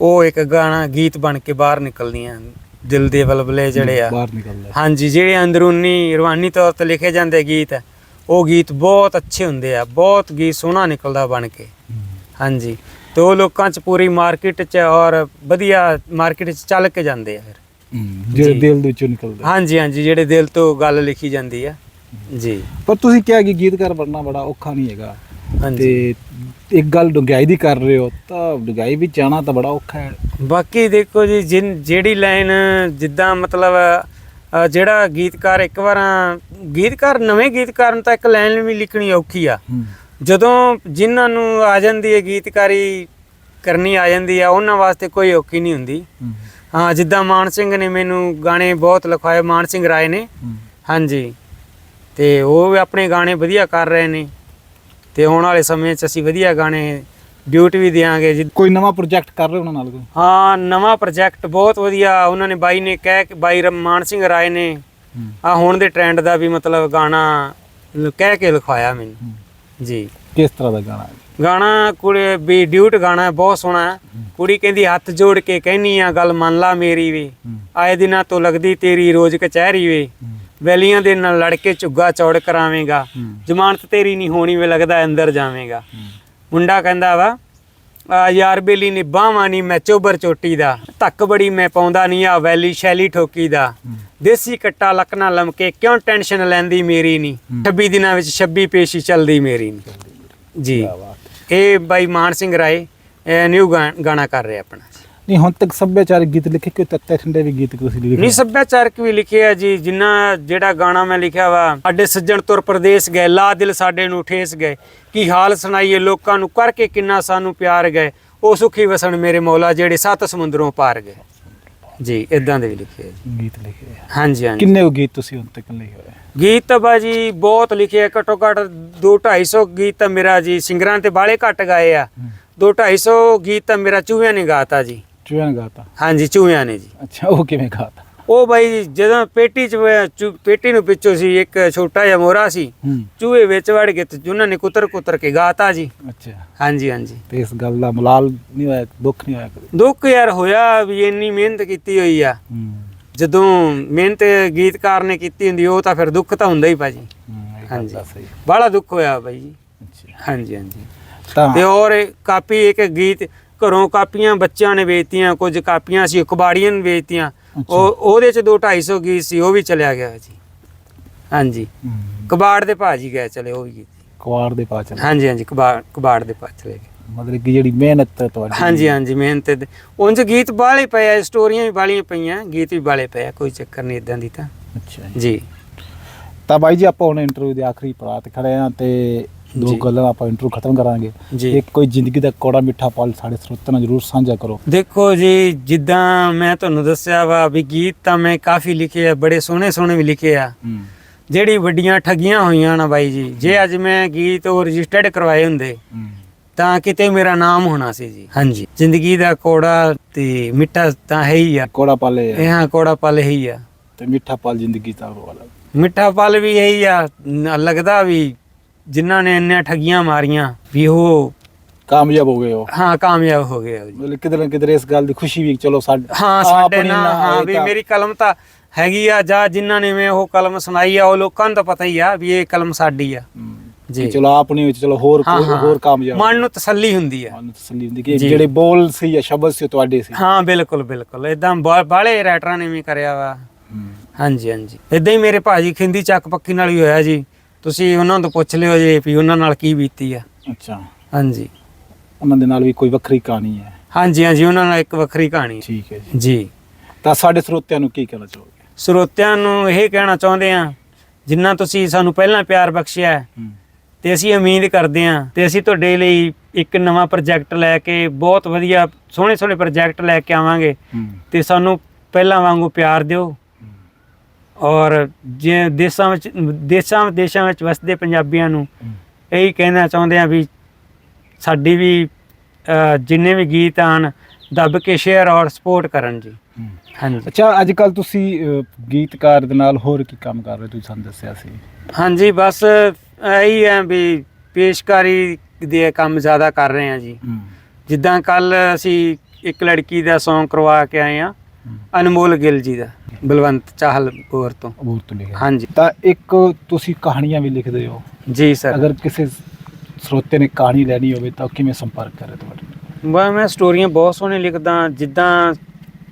ਉਹ ਇੱਕ ਗਾਣਾ ਗੀਤ ਬਣ ਕੇ ਬਾਹਰ ਨਿਕਲਦੀਆਂ ਦਿਲ ਦੇ ਵਲਵਲੇ ਜਿਹੜੇ ਆ ਬਾਹਰ ਨਿਕਲਦਾ ਹੈ। ਹਾਂਜੀ ਜਿਹੜੇ ਅੰਦਰੂਨੀ ਰਵਾਨੀ ਤੌਰ ਤੇ ਲਿਖੇ ਜਾਂਦੇ ਗੀਤ ਉਹ ਗੀਤ ਬਹੁਤ ਅੱਛੇ ਹੁੰਦੇ ਆ ਬਹੁਤ ਗੀਤ ਸੋਹਣਾ ਨਿਕਲਦਾ ਬਣ ਕੇ। ਹਾਂਜੀ ਤੇ ਉਹ ਲੋਕਾਂ 'ਚ ਪੂਰੀ ਮਾਰਕੀਟ 'ਚ ਔਰ ਵਧੀਆ ਮਾਰਕੀਟ 'ਚ ਚੱਲ ਕੇ ਜਾਂਦੇ ਆ ਫਿਰ। ਜਿਹੜੇ। ਦਿਲ ਦੇ ਵਿੱਚੋਂ ਨਿਕਲਦਾ ਹਾਂਜੀ ਹਾਂਜੀ ਜਿਹੜੇ ਦਿਲ ਤੋਂ ਗੱਲ ਲਿਖੀ ਜਾਂਦੀ ਆ। ਜੀ। ਪਰ ਤੁਸੀਂ ਕਿਹਾ ਕਿ ਗੀਤਕਾਰ ਬਣਨਾ ਬੜਾ ਔਖਾ ਨਹੀਂ ਹੈਗਾ। ਹਾਂਜੀ। ਤੇ ਇੱਕ ਗੱਲ ਡੁੰਗਾਈ ਦੀ ਕਰ ਰਹੇ ਹੋ ਤਾਂ ਡੁੰਗਾਈ ਵਿੱਚ ਜਾਣਾ ਤਾਂ ਬੜਾ ਔਖਾ ਹੈ। ਬਾਕੀ ਦੇਖੋ ਜੀ ਜਿਹੜੀ ਲਾਈਨ ਜਿੱਦਾਂ ਮਤਲਬ ਜਿਹੜਾ ਗੀਤਕਾਰ ਇੱਕ ਵਾਰ ਗੀਤਕਾਰ ਨਵੇਂ ਗੀਤਕਾਰ ਨੂੰ ਤਾਂ ਇੱਕ ਲਾਈਨ ਵੀ ਲਿਖਣੀ ਔਖੀ ਆ। ਹੂੰ। ਜਦੋਂ ਜਿਨ੍ਹਾਂ ਨੂੰ ਆ ਜਾਂਦੀ ਹੈ ਗੀਤਕਾਰੀ ਕਰਨੀ ਆ ਜਾਂਦੀ ਆ ਉਹਨਾਂ ਵਾਸਤੇ ਕੋਈ ਔਖੀ ਨਹੀਂ ਹੁੰਦੀ। ਹੂੰ, ਜਿੱਦਾਂ ਮਾਨ ਸਿੰਘ ਨੇ ਮੈਨੂੰ ਗਾਣੇ ਬਹੁਤ ਲਿਖਵਾਏ ਮਾਨ ਸਿੰਘ ਰਾਏ ਨੇ। ਹਾਂਜੀ। ਤੇ ਉਹ ਵੀ ਆਪਣੇ ਗਾਣੇ ਵਧੀਆ ਕਰ ਰਹੇ ਨੇ। ਤੇ ਆਉਣ ਵਾਲੇ ਸਮੇਂ 'ਚ ਅਸੀਂ ਵਧੀਆ ਗਾਣੇ ਡਿਊਟ ਵੀ ਦੇਾਂਗੇ ਜੀ ਕੋਈ ਨਵਾਂ ਪ੍ਰੋਜੈਕਟ ਕਰ ਰਹੇ ਉਹਨਾਂ ਨਾਲ ਕੋਈ? ਹਾਂ ਨਵਾਂ ਪ੍ਰੋਜੈਕਟ ਬਹੁਤ ਵਧੀਆ ਉਹਨਾਂ ਨੇ ਬਾਈ ਨੇ ਕਹਿ ਕੇ ਬਾਈ ਰ- ਮਾਨ ਸਿੰਘ ਰਾਏ ਨੇ। ਆ ਹੁਣ ਦੇ ਟ੍ਰੈਂਡ ਦਾ ਵੀ ਮਤਲਬ ਗਾਣਾ ਕਹਿ ਕੇ ਲਿਖਵਾਇਆ ਮੈਨੂੰ। ਜੀ। ਕਿਸ ਤਰ੍ਹਾਂ ਦਾ ਗਾਣਾ ਹੈ? ਗਾਣਾ ਕੁੜੀ ਵੀ ਡਿਊਟ ਗਾਣਾ ਹੈ, ਬਹੁਤ ਸੋਹਣਾ ਹੈ। ਕੁੜੀ ਕਹਿੰਦੀ ਹੱਥ ਜੋੜ ਕੇ ਕਹਿਨੀ ਆ ਗੱਲ ਮੰਨ ਲਾ ਮੇਰੀ ਵੀ। ਆਏ ਦਿਨਾਂ ਤੋਂ ਲੱਗਦੀ ਤੇਰੀ ਰੋਜ਼ ਕਚਹਿਰੀ ਵੇ। ਵੈਲੀਆਂ ਦੇ ਨਾਲ ਲੜ ਕੇ ਝੁੱਗਾ ਚੌੜ ਕਰਾਵੇਂਗਾ। ਜ਼ਮਾਨਤ ਤੇਰੀ ਨਹੀਂ ਹੋਣੀ ਵੇ ਲੱਗਦਾ ਅੰਦਰ ਜਾਵੇਂਗਾ। ਮੁੰਡਾ ਕਹਿੰਦਾ ਵਾ ਆ ਯਾਰ ਬੇਲੀ ਨੇ ਬਾਹਾਂ ਨਹੀਂ ਮੈਂ ਚੋਬਰ ਚੋਟੀ ਦਾ। ਧੱਕ ਬੜੀ ਮੈਂ ਪਾਉਂਦਾ ਨਹੀਂ ਆ ਵੈਲੀ ਸ਼ੈਲੀ ਠੋਕੀ ਦਾ। ਦੇਸੀ ਕੱਟਾ ਲਕਣਾ ਲਮਕੇ ਕਿਉਂ ਟੈਨਸ਼ਨ ਲੈਂਦੀ ਮੇਰੀ ਨਹੀਂ ਹੂੰ। 26 ਦਿਨਾਂ ਵਿੱਚ 26 ਪੇਸ਼ੀ ਚੱਲਦੀ ਮੇਰੀ ਨਹੀਂ ਜੀ। ਇਹ ਬਾਈ ਮਾਨ ਸਿੰਘ ਰਾਏ ਨਿਊ ਗਾਣਾ ਕਰ ਰਿਹਾ ਆਪਣਾ। ਨਹੀਂ ਹੁਣ ਤੱਕ ਸੱਭਿਆਚਾਰਕ ਗੀਤ ਲਿਖੇ ਕੋਈ ਤੱਤੇ ਠੰਡੇ ਵੀ ਗੀਤ ਤੁਸੀਂ ਲਿਖੇ ਨਹੀਂ ਸੱਭਿਆਚਾਰਕ ਵੀ ਲਿਖਿਆ ਜੀ। ਜਿੰਨਾ ਜਿਹੜਾ ਗਾਣਾ ਮੈਂ ਲਿਖਿਆ ਵਾ ਸਾਡੇ ਸੱਜਣ ਤੁਰ ਪ੍ਰਦੇਸ਼ ਗਏ ਲਾ ਦਿਲ ਸਾਡੇ ਨੂੰ ਠੇਸ ਗਏ। ਕੀ ਹਾਲ ਸੁਣਾਈਏ ਲੋਕਾਂ ਨੂੰ ਕਰਕੇ ਕਿੰਨਾ ਸਾਨੂੰ ਪਿਆਰ ਗਏ। ਉਹ ਸੁਖੀ ਵਸਣ ਮੇਰੇ ਮੌਲਾ ਜਿਹੜੇ ਸੱਤ ਸਮੁੰਦਰੋਂ ਪਾਰ ਗਏ। ਜੀ ਇਦਾਂ ਦੇ ਵੀ ਲਿਖੇ ਆ ਗੀਤ ਲਿਖੇ ਆ। ਹਾਂਜੀ ਹਾਂਜੀ। ਕਿੰਨੇ ਗੀਤ ਤੁਸੀਂ ਹੁਣ ਤੱਕ ਲਿਖੇ ਹੋਏ? ਆ? ਗੀਤ ਤਾਂ ਬਾਜੀ ਬਹੁਤ ਲਿਖੇ ਆ। ਘੱਟੋ ਘੱਟ 2 250 ਗੀਤ ਤਾਂ ਮੇਰਾ ਜੀ ਸਿੰਗਰਾਂ ਤੇ ਬਾਲੇ ਘੱਟ ਗਾਏ ਆ। ਹੂੰ। 2 250 ਗੀਤ ਤਾਂ ਮੇਰਾ ਚੂਹਿਆਂ ਨੇ ਗਾਤਾ ਜੀ। ਚੂਹਿਆਂ ਨੇ ਗਾਤਾ? ਹਾਂਜੀ ਚੂਹਿਆਂ ਨੇ ਜੀ। ਅੱਛਾ ਉਹ ਕਿਵੇਂ ਗਾਤਾ? ਉਹ ਬਾਈ ਜਦੋਂ ਪੇਟੀ ਚ ਹੋਇਆ, ਚੂ- ਪੇਟੀ ਨੂੰ ਪਿੱਛੋਂ ਸੀ ਇੱਕ ਛੋਟਾ ਜਿਹਾ ਮੋਰਾ ਸੀ ਹੂੰ। ਚੂਹੇ ਵਿੱਚ ਵੜ ਕੇ ਤੇ ਉਹਨਾਂ ਨੇ ਕੁਤਰ ਕੁਤਰ ਕੇ ਗਾਤਾ ਜੀ। ਅੱਛਾ। ਹਾਂਜੀ ਹਾਂਜੀ। ਤੇ ਇਸ ਗੱਲ ਦਾ ਮਲਾਲ ਨਹੀਂ ਹੋਇਆ ਦੁੱਖ ਨਹੀਂ ਹੋਇਆ ਕਦੇ? ਦੁੱਖ ਯਾਰ ਹੋਇਆ ਵੀ ਇੰਨੀ ਮਿਹਨਤ ਕੀਤੀ ਹੋਈ ਆ। ਹੂੰ। ਜਦੋਂ ਮਿਹਨਤ ਗੀਤਕਾਰ ਨੇ ਕੀਤੀ ਹੁੰਦੀ ਉਹ ਤਾਂ ਫਿਰ ਦੁੱਖ ਤਾਂ ਹੁੰਦਾ ਹੀ ਭਾਜੀ। ਹੂੰ, ਇਹ ਗੱਲ ਹਾਂਜੀ। ਤਾਂ ਸਹੀ। ਬੜਾ ਦੁੱਖ ਹੋਇਆ ਬਾਈ ਜੀ। ਅੱਛਾ। ਹਾਂਜੀ ਹਾਂਜੀ। ਤਾਂ ਤੇ ਇਹ ਕਾਪੀ ਇੱਕ ਗੀਤ ਘਰੋਂ ਕਾਪੀਆਂ ਬੱਚਿਆਂ ਨੇ ਵੇਚਤੀਆਂ ਕੁਝ ਕਾਪੀਆਂ ਸੀ ਕਬਾੜੀਆਂ ਨੇ ਵੇਚਤੀਆਂ। ਉਹ ਉਹਦੇ ਚ 2 250 ਗੀਤ ਸੀ ਉਹ ਵੀ ਚਲਿਆ ਗਿਆ ਜੀ। ਹਾਂਜੀ। ਕਬਾੜ ਦੇ ਭਾਜੀ ਗਏ ਚਲੇ ਉਹ ਵੀ ਗੀਤ। ਕੁਆੜ ਦੇ ਪਾ ਚੱਲ ਹਾਂਜੀ ਹਾਂਜੀ ਕਬਾੜ ਕਬਾੜ ਦੇ ਪਾ ਚਲੇ ਗਏ। ਮਤਲਬ ਕਿ ਜਿਹੜੀ ਮਿਹਨਤ ਹੈ ਤੁਹਾਡੀ। ਹਾਂਜੀ ਹਾਂਜੀ ਮਿਹਨਤ ਦੇ ਉਂਝ ਗੀਤ ਬਾਲੇ ਪਏ ਆ ਸਟੋਰੀਆਂ ਵੀ ਬਾਲੀਆਂ ਪਈਆਂ ਗੀਤ ਵੀ ਬਾਲੇ ਪਏ ਆ ਕੋਈ ਚੱਕਰ ਨਹੀਂ ਇਦਾਂ ਦੀ ਤਾਂ। ਅੱਛਾ। ਜੀ। ਤਾਂ ਬਾਈ ਜੀ ਆਪਾਂ ਹੁਣ ਇੰਟਰਵਿਊ ਦੇ ਆਖਰੀ ਪੜਾਅ ਤੇ ਖੜੇ ਆ ਤੇ ਦੋ। ਗੱਲਾਂ ਆਪਾਂ ਇੰਟਰਵਿਊ ਖਤਮ ਕਰਾਂਗੇ। ਇੱਕ ਕੋਈ ਜ਼ਿੰਦਗੀ ਦਾ ਕੋੜਾ ਮਿੱਠਾ ਪਲ ਸਾਡੇ ਸਰੋਤਿਆਂ ਨਾਲ ਜ਼ਰੂਰ ਸਾਂਝਾ ਕਰੋ। ਦੇਖੋ ਜੀ ਜਿੱਦਾਂ ਮੈਂ ਤੁਹਾਨੂੰ ਦੱਸਿਆ ਵਾ ਵੀ ਗੀਤ ਤਾਂ ਮੈਂ ਕਾਫੀ ਲਿਖੇ ਆ ਬੜੇ ਸੋਹਣੇ ਸੋਹਣੇ ਵੀ ਲਿਖੇ ਆ। ਹੂੰ। ਜਿਹੜੀ ਵੱਡੀਆਂ ਠੱਗੀਆਂ ਹੋਈਆਂ ਨਾ ਬਾਈ ਜੀ ਜੇ ਅੱਜ ਮੈਂ ਗੀਤ ਉਹ ਰਜਿਸਟਰਡ ਕਰਵਾਏ ਹੁੰਦੇ ਹੂੰ। ਤਾਂ ਕਿਤੇ ਮੇਰਾ ਨਾਮ ਹੋਣਾ ਸੀ ਜੀ। ਹਾਂਜੀ। ਜ਼ਿੰਦਗੀ ਦਾ ਕੋੜਾ ਤੇ ਮਿੱਠਾ ਤਾਂ ਹੈ ਹੀ ਆ। ਕੋੜਾ ਪਾਲੇ ਇਹ ਹਾਂ ਕੋੜਾ ਪਲ ਹੈ ਹੀ ਆ। ਤੇ ਮਿੱਠਾ ਪਲ ਜ਼ਿੰਦਗੀ ਦਾ ਵਾਲਾ ਮਿੱਠਾ ਪਲ ਵੀ ਹੈ ਹੀ ਆ ਲੱਗਦਾ ਵੀ ਜਿਨ੍ਹਾਂ ਨੇ ਇੰਨੀਆਂ ਠੱਗੀਆਂ ਮਾਰੀਆਂ ਵੀ ਉਹ ਕਾਮਯਾਬ ਹੋ ਗਏ ਹੋ ਹਾਂ ਕਾਮਯਾਬ ਹੋ ਗਏ ਜੀ। ਮਤਲਬ ਕਿਧਰ ਨਾ ਕਿਧਰ ਇਸ ਗੱਲ ਦੀ ਖੁਸ਼ੀ ਵੀ ਚਲੋ ਸਾਡੇ ਹਾਂ ਸਾਡੇ ਨਾਲ ਹਾਂ ਵੀ ਮੇਰੀ ਕਲਮ ਤਾਂ ਹੈਗੀ ਆ ਜਾਂ ਜਿਨ੍ਹਾਂ ਨੇ ਮੈਂ ਉਹ ਕਲਮ ਸੁਣਾਈ ਆ ਉਹ ਲੋਕਾਂ ਨੂੰ ਤਾਂ ਪਤਾ ਹੀ ਆ ਵੀ ਇਹ ਕਲਮ ਸਾਡੀ ਆ। ਜੀ। ਚਲੋ ਆਪਣੀ ਵਿੱਚ ਚਲੋ ਹੋਰ ਹੋਰ- ਕਾਮਯਾਬ। ਮਨ ਨੂੰ ਤਸੱਲੀ ਹੁੰਦੀ ਆ। ਮਨ ਨੂੰ ਤਸੱਲੀ ਹੁੰਦੀ ਕਿ। ਜਿਹੜੇ ਬੋਲ ਸੀ ਜਾਂ ਸ਼ਬਦ ਸੀ ਤੁਹਾਡੇ ਸੀ। ਹਾਂ ਬਿਲਕੁਲ ਬਿਲਕੁਲ। ਇਦਾਂ ਬਾਲੇ ਰਾਈਟਰਾਂ ਨੇ ਵੀ ਕਰਿਆ ਵਾ। ਹਾਂਜੀ ਹਾਂਜੀ। ਇਦਾਂ ਹੀ ਮੇਰੇ ਭਾਜੀ ਖਿੰਦੀ ਚੱਕ ਪੱਕੀ ਨਾਲ ਹੀ ਹੋਇਆ ਜੀ। ਤੁਸੀਂ ਉਹਨਾਂ ਤੋਂ ਪੁੱਛ ਲਿਓ ਜੀ ਵੀ ਉਹਨਾਂ ਨਾਲ ਕੀ ਬੀਤੀ ਆ। ਅੱਛਾ। ਹਾਂਜੀ। ਉਹਨਾਂ ਦੇ ਨਾਲ ਵੀ ਕੋਈ ਵੱਖਰੀ ਕਹਾਣੀ ਹੈ। ਹਾਂਜੀ ਹਾਂਜੀ ਉਹਨਾਂ ਨਾਲ ਇੱਕ ਵੱਖਰੀ ਕਹਾਣੀ। ਠੀਕ ਹੈ ਜੀ। ਜੀ। ਤਾਂ ਸਾਡੇ ਸਰੋਤਿਆਂ ਨੂੰ ਕੀ ਕਹਿਣਾ ਚਾਹੋਗੇ? ਸਰੋਤਿਆਂ ਨੂੰ ਇਹ ਕਹਿਣਾ ਚਾਹੁੰਦੇ ਆ ਜਿੰਨਾ ਤੁਸੀਂ ਸਾਨੂੰ ਪਹਿਲਾਂ ਪਿਆਰ ਬਖਸ਼ਿਆ ਹੈ, ਹੂੰ। ਤੇ ਅਸੀਂ ਉਮੀਦ ਕਰਦੇ ਹਾਂ ਤੇ ਅਸੀਂ ਤੁਹਾਡੇ ਲਈ ਇੱਕ ਨਵਾਂ ਪ੍ਰੋਜੈਕਟ ਲੈ ਕੇ ਬਹੁਤ ਵਧੀਆ ਸੋਹਣੇ ਸੋਹਣੇ ਪ੍ਰੋਜੈਕਟ ਲੈ ਕੇ ਆਵਾਂਗੇ। ਹੂੰ। ਤੇ ਸਾਨੂੰ ਪਹਿਲਾਂ ਵਾਂਗੂ ਪਿਆਰ ਦਿਓ ਔਰ ਜੇ ਦੇਸ਼ਾਂ ਵਿੱਚ ਦੇਸ਼ਾਂ ਦੇਸ਼ਾਂ ਵਿੱਚ ਵਸਦੇ ਪੰਜਾਬੀਆਂ ਨੂੰ ਇਹੀ ਕਹਿਣਾ ਚਾਹੁੰਦੇ ਆ ਵੀ ਸਾਡੀ ਵੀ ਜਿੰਨੇ ਵੀ ਗੀਤ ਆਣ ਦੱਬ ਕੇ ਸ਼ੇਅਰ ਔਰ ਸਪੋਰਟ ਕਰਨ ਜੀ। ਹਾਂਜੀ। ਅੱਛਾ ਅੱਜ ਕੱਲ ਤੁਸੀਂ ਗੀਤਕਾਰ ਦੇ ਨਾਲ ਹੋਰ ਕੀ ਕੰਮ ਕਰ ਰਹੇ ਹੋ ਤੁਸੀਂ ਸਾਨੂੰ ਦੱਸਿਆ ਸੀ। ਹਾਂਜੀ ਬਸ ਇਹੀ ਹੈ ਵੀ ਪੇਸ਼ਕਾਰੀ ਦੇ ਕੰਮ ਜ਼ਿਆਦਾ ਕਰ ਰਹੇ ਹਾਂ ਜੀ। ਜਿੱਦਾਂ ਕੱਲ ਅਸੀਂ ਇੱਕ ਲੜਕੀ ਦਾ Song ਕਰਵਾ ਕੇ ਆਏ ਆ। ਅਨਮੋਲ ਗਿੱਲ ਜੀ ਦਾ ਬਲਵੰਤ ਚਾਹਲ ਬੋਰ ਤੋਂ। ਅਬੂਰ ਤੋਂ ਲਿਖਿਆ। ਹਾਂਜੀ। ਤਾਂ ਇੱਕ ਤੁਸੀਂ ਕਹਾਣੀਆਂ ਵੀ ਲਿਖਦੇ ਹੋ। ਜੀ ਸਰ। ਅਗਰ ਕਿਸੇ ਸਰੋਤੇ ਨੇ ਕਹਾਣੀ ਲੈਣੀ ਹੋਵੇ ਤਾਂ ਕਿਵੇਂ ਸੰਪਰਕ ਕਰੇ ਤੁਹਾਡੇ? ਮੈਂ ਮੈਂ ਸਟੋਰੀਆਂ ਬਹੁਤ ਸੋਹਣੀਆਂ ਲਿਖਦਾ ਜਿੱਦਾਂ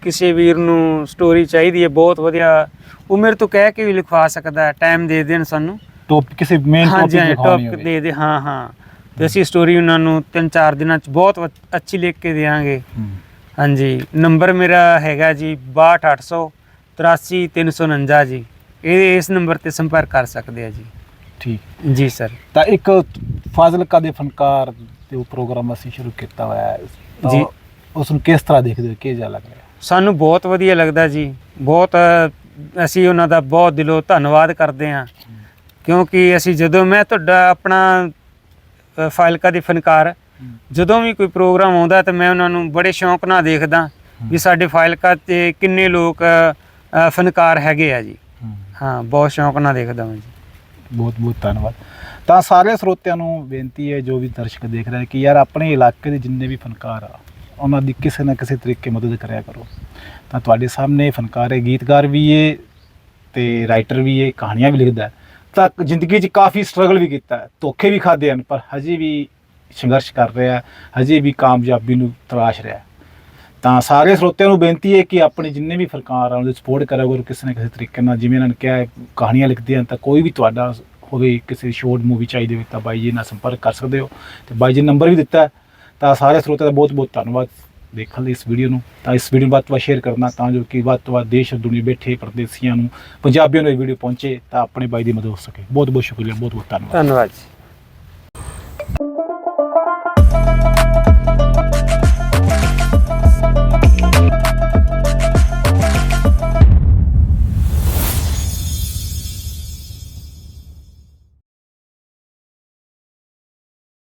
ਕਿਸੇ ਵੀਰ ਨੂੰ ਸਟੋਰੀ ਚਾਹੀਦੀ ਹੈ ਬਹੁਤ ਵਧੀਆ। ਉਹ ਮੇਰੇ ਤੋਂ ਕਹਿ ਕੇ ਵੀ ਲਿਖਵਾ ਸਕਦਾ ਹੈ ਟਾਈਮ ਦੇ ਦੇਣ ਸਾਨੂੰ। ਟੌਪ ਕਿਸੇ ਮੇਨ ਟੌਪਿਕ ਲਿਖਾਉਣੀ ਟੌਪਿਕ ਹੋਵੇ। ਦੇ ਦੇ ਹਾਂ ਹਾਂ। ਤੇ ਅਸੀਂ ਸਟੋਰੀ ਉਹਨਾਂ ਨੂੰ ਤਿੰਨ ਚਾਰ ਦਿਨਾਂ ਚ ਬਹੁਤ ਅੱਛੀ ਲਿਖ ਕੇ ਦੇਵਾਂਗੇ ਹੂੰ। ਹਾਂਜੀ ਨੰਬਰ ਮੇਰਾ ਹੈਗਾ ਜੀ 62800 83349 ਜੀ। ਇਹ ਇਸ ਨੰਬਰ ਤੇ ਸੰਪਰਕ ਕਰ ਸਕਦੇ ਆ ਜੀ। ਠੀਕ। ਜੀ ਸਰ। ਤਾਂ ਇੱਕ ਫਾਜ਼ਿਲਕਾ ਦੇ ਫਨਕਾਰ ਤੇ ਉਹ ਪ੍ਰੋਗਰਾਮ ਅਸੀਂ ਸ਼ੁਰੂ ਕੀਤਾ ਹੋਇਆ ਹੈ। ਤਾਂ ਜੀ। ਉਸ ਨੂੰ ਕਿਸ ਤਰ੍ਹਾਂ ਦੇਖਦੇ ਹੋ? ਕਿਹ ਜਿਹਾ ਲੱਗ ਰਿਹਾ? ਸਾਨੂੰ ਬਹੁਤ ਵਧੀਆ ਲੱਗਦਾ ਜੀ। ਬਹੁਤ ਅ, ਅਸੀਂ ਉਹਨਾਂ ਦਾ ਬਹੁਤ ਦਿਲੋਂ ਧੰਨਵਾਦ ਕਰਦੇ ਹਾਂ। ਕਿਉਂਕਿ ਅਸੀਂ ਜਦੋਂ ਮੈਂ ਤੁਹਾਡਾ ਆਪਣਾ ਅ, ਫਾਇਲਕਾ ਦੇ ਫਨਕਾਰ ਜਦੋਂ ਵੀ ਕੋਈ ਪ੍ਰੋਗਰਾਮ ਆਉਂਦਾ ਤਾਂ ਮੈਂ ਉਹਨਾਂ ਨੂੰ ਬੜੇ ਸ਼ੌਂਕ ਨਾਲ ਦੇਖਦਾ ਵੀ ਸਾਡੇ ਫਾਇਲਕਾ ਤੇ ਕਿੰਨੇ ਲੋਕ ਫਨਕਾਰ ਹੈਗੇ ਆ ਜੀ। ਹਾਂ। ਬਹੁਤ ਸ਼ੌਂਕ ਨਾਲ ਦੇਖਦਾ ਹਾਂ ਜੀ। ਬਹੁਤ ਬਹੁਤ ਧੰਨਵਾਦ। ਤਾਂ ਸਾਰੇ ਸਰੋਤਿਆਂ ਨੂੰ ਬੇਨਤੀ ਹੈ ਜੋ ਵੀ ਦਰਸ਼ਕ ਦੇਖ ਰਹੇ ਕਿ ਯਾਰ ਆਪਣੇ ਇਲਾਕੇ ਦੇ ਜਿੰਨੇ ਵੀ ਫਨਕਾਰ ਆ ਉਹਨਾਂ ਦੀ ਕਿਸੇ ਨਾ ਕਿਸੇ ਤਰੀਕੇ ਮਦਦ ਕਰਿਆ ਕਰੋ। ਤਾਂ ਤੁਹਾਡੇ ਸਾਹਮਣੇ ਫਨਕਾਰ ਹੈ ਗੀਤਕਾਰ ਵੀ ਹੈ ਤੇ ਰਾਈਟਰ ਵੀ ਹੈ ਕਹਾਣੀਆਂ ਵੀ ਲਿਖਦਾ ਤਾਂ ਜ਼ਿੰਦਗੀ 'ਚ ਕਾਫੀ ਸਟਰਗਲ ਵੀ ਕੀਤਾ ਹੈ। ਧੋਖੇ ਵੀ ਖਾਦੇ ਹਨ ਪਰ ਹਜੇ ਵੀ ਸੰਘਰਸ਼ ਕਰ ਰਿਹਾ, ਹਜੇ ਵੀ ਕਾਮਯਾਬੀ ਨੂੰ ਤਲਾਸ਼ ਰਿਹਾ। ਤਾਂ ਸਾਰੇ ਸਰੋਤਿਆਂ ਨੂੰ ਬੇਨਤੀ ਹੈ ਕਿ ਆਪਣੇ ਜਿੰਨੇ ਵੀ ਫਨਕਾਰ ਆ, ਉਹਨਾਂ ਦੀ ਸਪੋਰਟ ਕਰਿਆ ਕਰੋ ਕਿਸੇ ਨਾ ਕਿਸੇ ਤਰੀਕੇ ਨਾਲ। ਜਿਵੇਂ ਇਹਨਾਂ ਨੇ ਕਿਹਾ ਕਹਾਣੀਆਂ ਲਿਖਦੇ ਹਨ ਤਾਂ ਕੋਈ ਵੀ ਤੁਹਾਡਾ ਹੋਵੇ, ਕਿਸੇ ਸ਼ੋਰਟ ਮੂਵੀ ਚਾਹੀਦੀ ਹੋਵੇ ਤਾਂ ਬਾਈ ਜੀ ਨਾਲ ਸੰਪਰਕ ਕਰ ਸਕਦੇ ਹੋ। ਤੇ ਬਾਈ ਜੀ ਨੰਬਰ ਵੀ ਦਿੱਤਾ ਤਾਂ ਸਾਰੇ ਸਰੋਤਿਆਂ ਦਾ ਬਹੁਤ ਬਹੁਤ ਧੰਨਵਾਦ ਦੇਖਣ ਲਈ ਇਸ ਵੀਡੀਓ ਨੂੰ। ਤਾਂ ਇਸ ਵੀਡੀਓ ਨੂੰ ਵੱਧ ਤੋਂ ਵੱਧ ਸ਼ੇਅਰ ਕਰਨਾ ਤਾਂ ਜੋ ਕਿ ਵੱਧ ਤੋਂ ਵੱਧ ਦੇਸ਼, ਦੁਨੀਆ ਬੈਠੇ ਪਰਦੇਸੀਆਂ ਨੂੰ, ਪੰਜਾਬੀਆਂ ਨੂੰ ਇਹ ਵੀਡੀਓ ਪਹੁੰਚੇ ਤਾਂ ਆਪਣੇ ਬਾਈ ਦੀ ਮਦਦ ਹੋ ਸਕੇ। ਬਹੁਤ ਬਹੁਤ ਸ਼ੁਕਰੀਆ ਬਹੁਤ ਬਹੁਤ ਧੰਨਵਾਦ। ਧੰਨਵਾਦ ਜੀ।